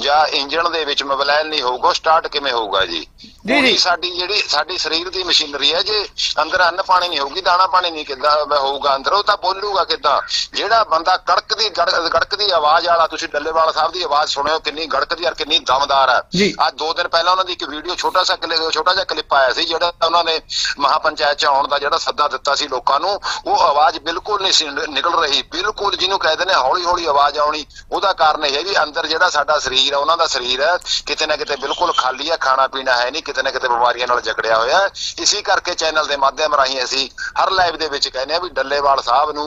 [SPEAKER 2] ਜਾਂ ਇੰਜਨ ਦੇ ਵਿੱਚ ਮੋਬਾਈਲ ਨਹੀਂ ਹੋਊਗਾ ਸਟਾਰਟ ਕਿਵੇਂ ਹੋਊਗਾ ਜੀ?
[SPEAKER 1] ਜੀ।
[SPEAKER 2] ਸਾਡੀ ਜਿਹੜੀ ਸਾਡੀ ਸਰੀਰ ਦੀ ਮਸ਼ੀਨਰੀ ਹੈ ਜੇ ਅੰਦਰ ਅੰਨ ਪਾਣੀ ਨਹੀਂ ਹੋਊਗੀ ਦਾਣਾ ਪਾਣੀ ਨਹੀਂ ਕਿੱਦਾਂ ਹੋਊਗਾ ਅੰਦਰ ਉਹ ਤਾਂ ਬੋਲੂਗਾ ਕਿੱਦਾਂ ਜਿਹੜਾ ਬੰਦਾ ਕੜਕਦੀ ਗੜ- ਗੜਕਦੀ ਆਵਾਜ਼ ਵਾਲਾ ਤੁਸੀਂ ਡੱਲੇਵਾਲ ਸਾਹਿਬ ਦੀ ਆਵਾਜ਼ ਸੁਣਿਓ ਕਿੰਨੀ ਗੜਕਦੀ ਔਰ ਕਿੰਨੀ ਦਮਦਾਰ ਹੈ। ਅੱਜ ਦੋ ਦਿਨ ਪਹਿਲਾਂ ਉਹਨਾਂ ਦੀ ਇੱਕ ਵੀਡੀਓ ਛੋਟਾ ਸਾ ਕਲਿ- ਛੋਟਾ ਜਿਹਾ ਕਲਿੱਪ ਆਇਆ ਸੀ ਜਿਹੜਾ ਉਹਨਾਂ ਨੇ ਮਹਾਪੰਚਾਇਤ ਚ ਆਉਣ ਦਾ ਜਿਹੜਾ ਸੱਦਾ ਦਿੱਤਾ ਸੀ ਲੋਕਾਂ ਨੂੰ ਉਹ ਆਵਾਜ਼ ਬਿਲਕੁਲ ਨਹੀਂ ਸੀ ਨਿਕਲ ਰਹੀ ਬਿਲਕੁਲ ਜਿਹਨੂੰ ਕਹਿੰਦੇ ਨੇ ਹੌਲੀ ਹੌਲੀ ਆਵਾਜ਼ ਆਉਣੀ ਉਹਦਾ ਕਾਰਨ ਇਹ ਹੈ ਵੀ ਅੰਦਰ ਜਿਹੜਾ ਸਾਡਾ ਸਰੀਰ ਹੈ ਉਹਨਾਂ ਦਾ ਸਰੀਰ ਹੈ ਕਿਤੇ ਨਾ ਕਿਤੇ ਬਿਲਕੁਲ ਖਾਲੀ ਹੈ ਖਾਣਾ ਪੀਣਾ ਹੈ ਨਹੀਂ ਕਿਤੇ ਨਾ ਕਿਤੇ ਬਿਮਾਰੀਆਂ ਨਾਲ ਜਕੜਿਆ ਹੋਇਆ। ਇਸੇ ਕਰਕੇ ਚੈਨਲ ਦੇ ਮਾਧਿਅਮ ਰਾਹੀਂ ਅਸੀਂ ਹਰ ਲਾਈਵ ਦੇ ਵਿੱਚ ਕਹਿੰਦੇ ਆ ਵੀ ਡੱਲੇਵਾਲ ਸਾਹਿਬ ਨੂੰ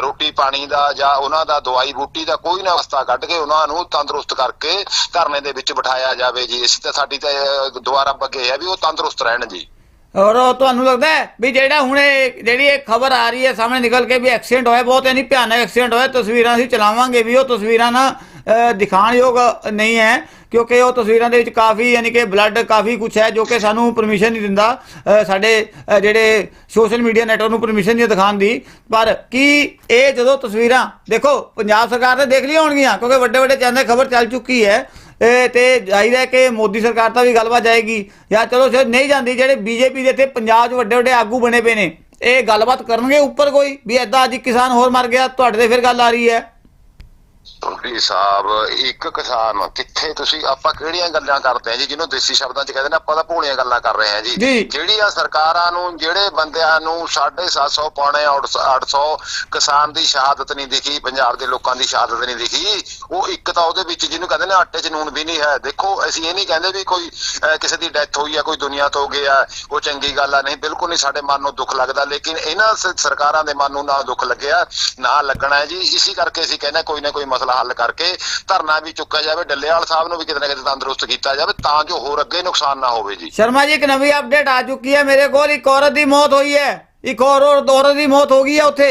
[SPEAKER 2] ਰੋਟੀ ਪਾਣੀ ਦਾ ਜਾਂ ਉਹਨਾਂ ਦਾ ਦਵਾਈ ਬੂਟੀ ਦਾ ਕੋਈ ਨਾ ਵਸਤਾ ਕੱਢ ਕੇ ਉਹਨਾਂ ਨੂੰ ਤੰਦਰੁਸਤ ਕਰਕੇ ਧਰਨੇ ਦੇ ਵਿੱਚ ਬਿਠਾਇਆ ਜਾਵੇ ਜੀ। ਇਸ ਤੇ ਸਾਡੀ ਤਾਂ ਅ, ਦੁਆਰਾ ਬੱਗੇ ਹੈ ਵੀ ਉਹ ਤੰਦਰੁਸਤ ਰਹਿਣ ਜੀ।
[SPEAKER 1] ਔਰ ਤੁਹਾਨੂੰ ਲੱਗਦਾ ਵੀ ਜਿਹੜਾ ਹੁਣੇ ਜਿਹੜੀ ਇਹ ਖਬਰ ਆ ਰਹੀ ਹੈ ਸਾਹਮਣੇ ਨਿਕਲ ਕੇ ਵੀ ਐਕਸੀਡੈਂਟ ਹੋਇਆ ਬਹੁਤ ਯਾਨੀ ਭਿਆਨਕ ਐਕਸੀਡੈਂਟ ਹੋਇਆ ਤਸਵੀਰਾਂ ਅਸੀਂ ਚਲਾਵਾਂਗੇ ਵੀ ਉਹ ਤਸਵੀਰਾਂ ਨਾ ਦਿਖਾਣਯੋਗ ਨਹੀਂ ਹੈ, ਕਿਉਂਕਿ ਉਹ ਤਸਵੀਰਾਂ ਦੇ ਵਿੱਚ ਕਾਫੀ, ਯਾਨੀ ਕਿ ਬਲੱਡ ਕਾਫੀ ਕੁਝ ਹੈ, ਜੋ ਕਿ ਸਾਨੂੰ ਪਰਮਿਸ਼ਨ ਨਹੀਂ ਦਿੰਦਾ ਸਾਡੇ ਜਿਹੜੇ ਸੋਸ਼ਲ ਮੀਡੀਆ ਨੈਟਵਰਕ ਨੂੰ ਪਰਮਿਸ਼ਨ ਨਹੀਂ ਦਿਖਾਉਣ ਦੀ। ਪਰ ਕੀ ਇਹ ਜਦੋਂ ਤਸਵੀਰਾਂ, ਦੇਖੋ, ਪੰਜਾਬ ਸਰਕਾਰ ਨੇ ਦੇਖ ਲਈਆਂ ਹੋਣਗੀਆਂ, ਕਿਉਂਕਿ ਵੱਡੇ ਵੱਡੇ ਚੈਨਲ ਖਬਰ ਚੱਲ ਚੁੱਕੀ ਹੈ ਇਹ ਤੇ ਜਾਹੀਰ ਕਿ ਮੋਦੀ ਸਰਕਾਰ ਤਾਂ ਵੀ ਗੱਲਬਾਤ ਜਾਏਗੀ, ਜਾਂ ਚਲੋ ਸ਼ਾਇਦ ਨਹੀਂ ਜਾਂਦੀ, ਜਿਹੜੇ ਬੀਜੇਪੀ ਦੇ ਇੱਥੇ ਪੰਜਾਬ 'ਚ ਵੱਡੇ ਵੱਡੇ ਆਗੂ ਬਣੇ ਪਏ ਨੇ, ਇਹ ਗੱਲਬਾਤ ਕਰਨਗੇ ਉੱਪਰ ਕੋਈ, ਵੀ ਐਦਾਂ ਅੱਜ ਕਿਸਾਨ ਹੋਰ ਮਰ ਗਿਆ, ਤੁਹਾਡੇ ਤੇ ਫਿਰ ਗੱਲ ਆ ਰਹੀ ਹੈ।
[SPEAKER 2] ਤੁਹਾਡੀ ਸਾਹਿਬ ਇੱਕ ਕਿਸਾਨ ਕਿੱਥੇ ਤੁਸੀਂ ਆਪਾਂ ਕਿਹੜੀਆਂ ਗੱਲਾਂ ਕਰਦੇ ਆ ਜੀ ਜਿਹਨੂੰ ਦੇਸੀ ਸ਼ਬਦਾਂ 'ਚ ਕਹਿੰਦੇ ਨੇ ਆਪਾਂ ਤਾਂ ਭੋਲੀਆਂ ਗੱਲਾਂ ਕਰ ਰਹੇ ਆ ਜੀ। ਜਿਹੜੀਆਂ ਸਰਕਾਰਾਂ ਨੂੰ ਜਿਹੜੇ ਬੰਦਿਆਂ ਨੂੰ 750 ਪੌਣੇ 800 ਕਿਸਾਨ ਦੀ ਸ਼ਹਾਦਤ ਨਹੀਂ ਦਿਖੀ ਪੰਜਾਬ ਦੇ ਲੋਕਾਂ ਦੀ ਸ਼ਹਾਦਤ ਨਹੀਂ ਦਿਖੀ ਉਹ ਇੱਕ ਤਾਂ ਉਹਦੇ ਵਿੱਚ ਜਿਹਨੂੰ ਕਹਿੰਦੇ ਨੇ ਆਟੇ 'ਚ ਨੂਨ ਵੀ ਨਹੀਂ ਹੈ। ਦੇਖੋ ਅਸੀਂ ਇਹ ਨਹੀਂ ਕਹਿੰਦੇ ਵੀ ਕੋਈ ਕਿਸੇ ਦੀ ਡੈਥ ਹੋਈ ਆ ਕੋਈ ਦੁਨੀਆ ਤੋਂ ਗਿਆ ਉਹ ਚੰਗੀ ਗੱਲ ਆ ਨਹੀਂ ਬਿਲਕੁਲ ਨਹੀਂ ਸਾਡੇ ਮਨ ਨੂੰ ਦੁੱਖ ਲੱਗਦਾ ਲੇਕਿਨ ਇਹਨਾਂ ਸਰਕਾਰਾਂ ਦੇ ਮਨ ਨੂੰ ਨਾ ਦੁੱਖ ਲੱਗਿਆ ਨਾ ਲੱਗਣਾ ਜੀ। ਇਸੇ ਕਰਕੇ ਅਸੀਂ ਕਹਿੰਦੇ ਕੋਈ ਨਾ ਕੋਈ ਮਸਲਾ ਹੱਲ ਕਰਕੇ ਧਰਨਾ ਵੀ ਚੁੱਕਿਆ ਜਾਵੇ, ਡੱਲੇਵਾਲ ਸਾਹਿਬ ਨੂੰ ਵੀ ਕਿਤੇ ਨਾ ਕਿਤੇ ਤੰਦਰੁਸਤ ਕੀਤਾ ਜਾਵੇ ਤਾਂ ਜੋ ਹੋਰ ਅੱਗੇ ਨੁਕਸਾਨ ਨਾ ਹੋਵੇ ਜੀ।
[SPEAKER 1] ਸ਼ਰਮਾ ਜੀ, ਇੱਕ ਨਵੀਂ ਅਪਡੇਟ ਆ ਚੁੱਕੀ ਹੈ ਮੇਰੇ ਕੋਲ, ਇੱਕ ਔਰਤ ਦੀ ਮੌਤ ਹੋਈ ਹੈ। ਇੱਕ ਹੋਰ ਔਰਤ ਦੀ ਮੌਤ ਹੋ ਗਈ ਹੈ ਉੱਥੇ।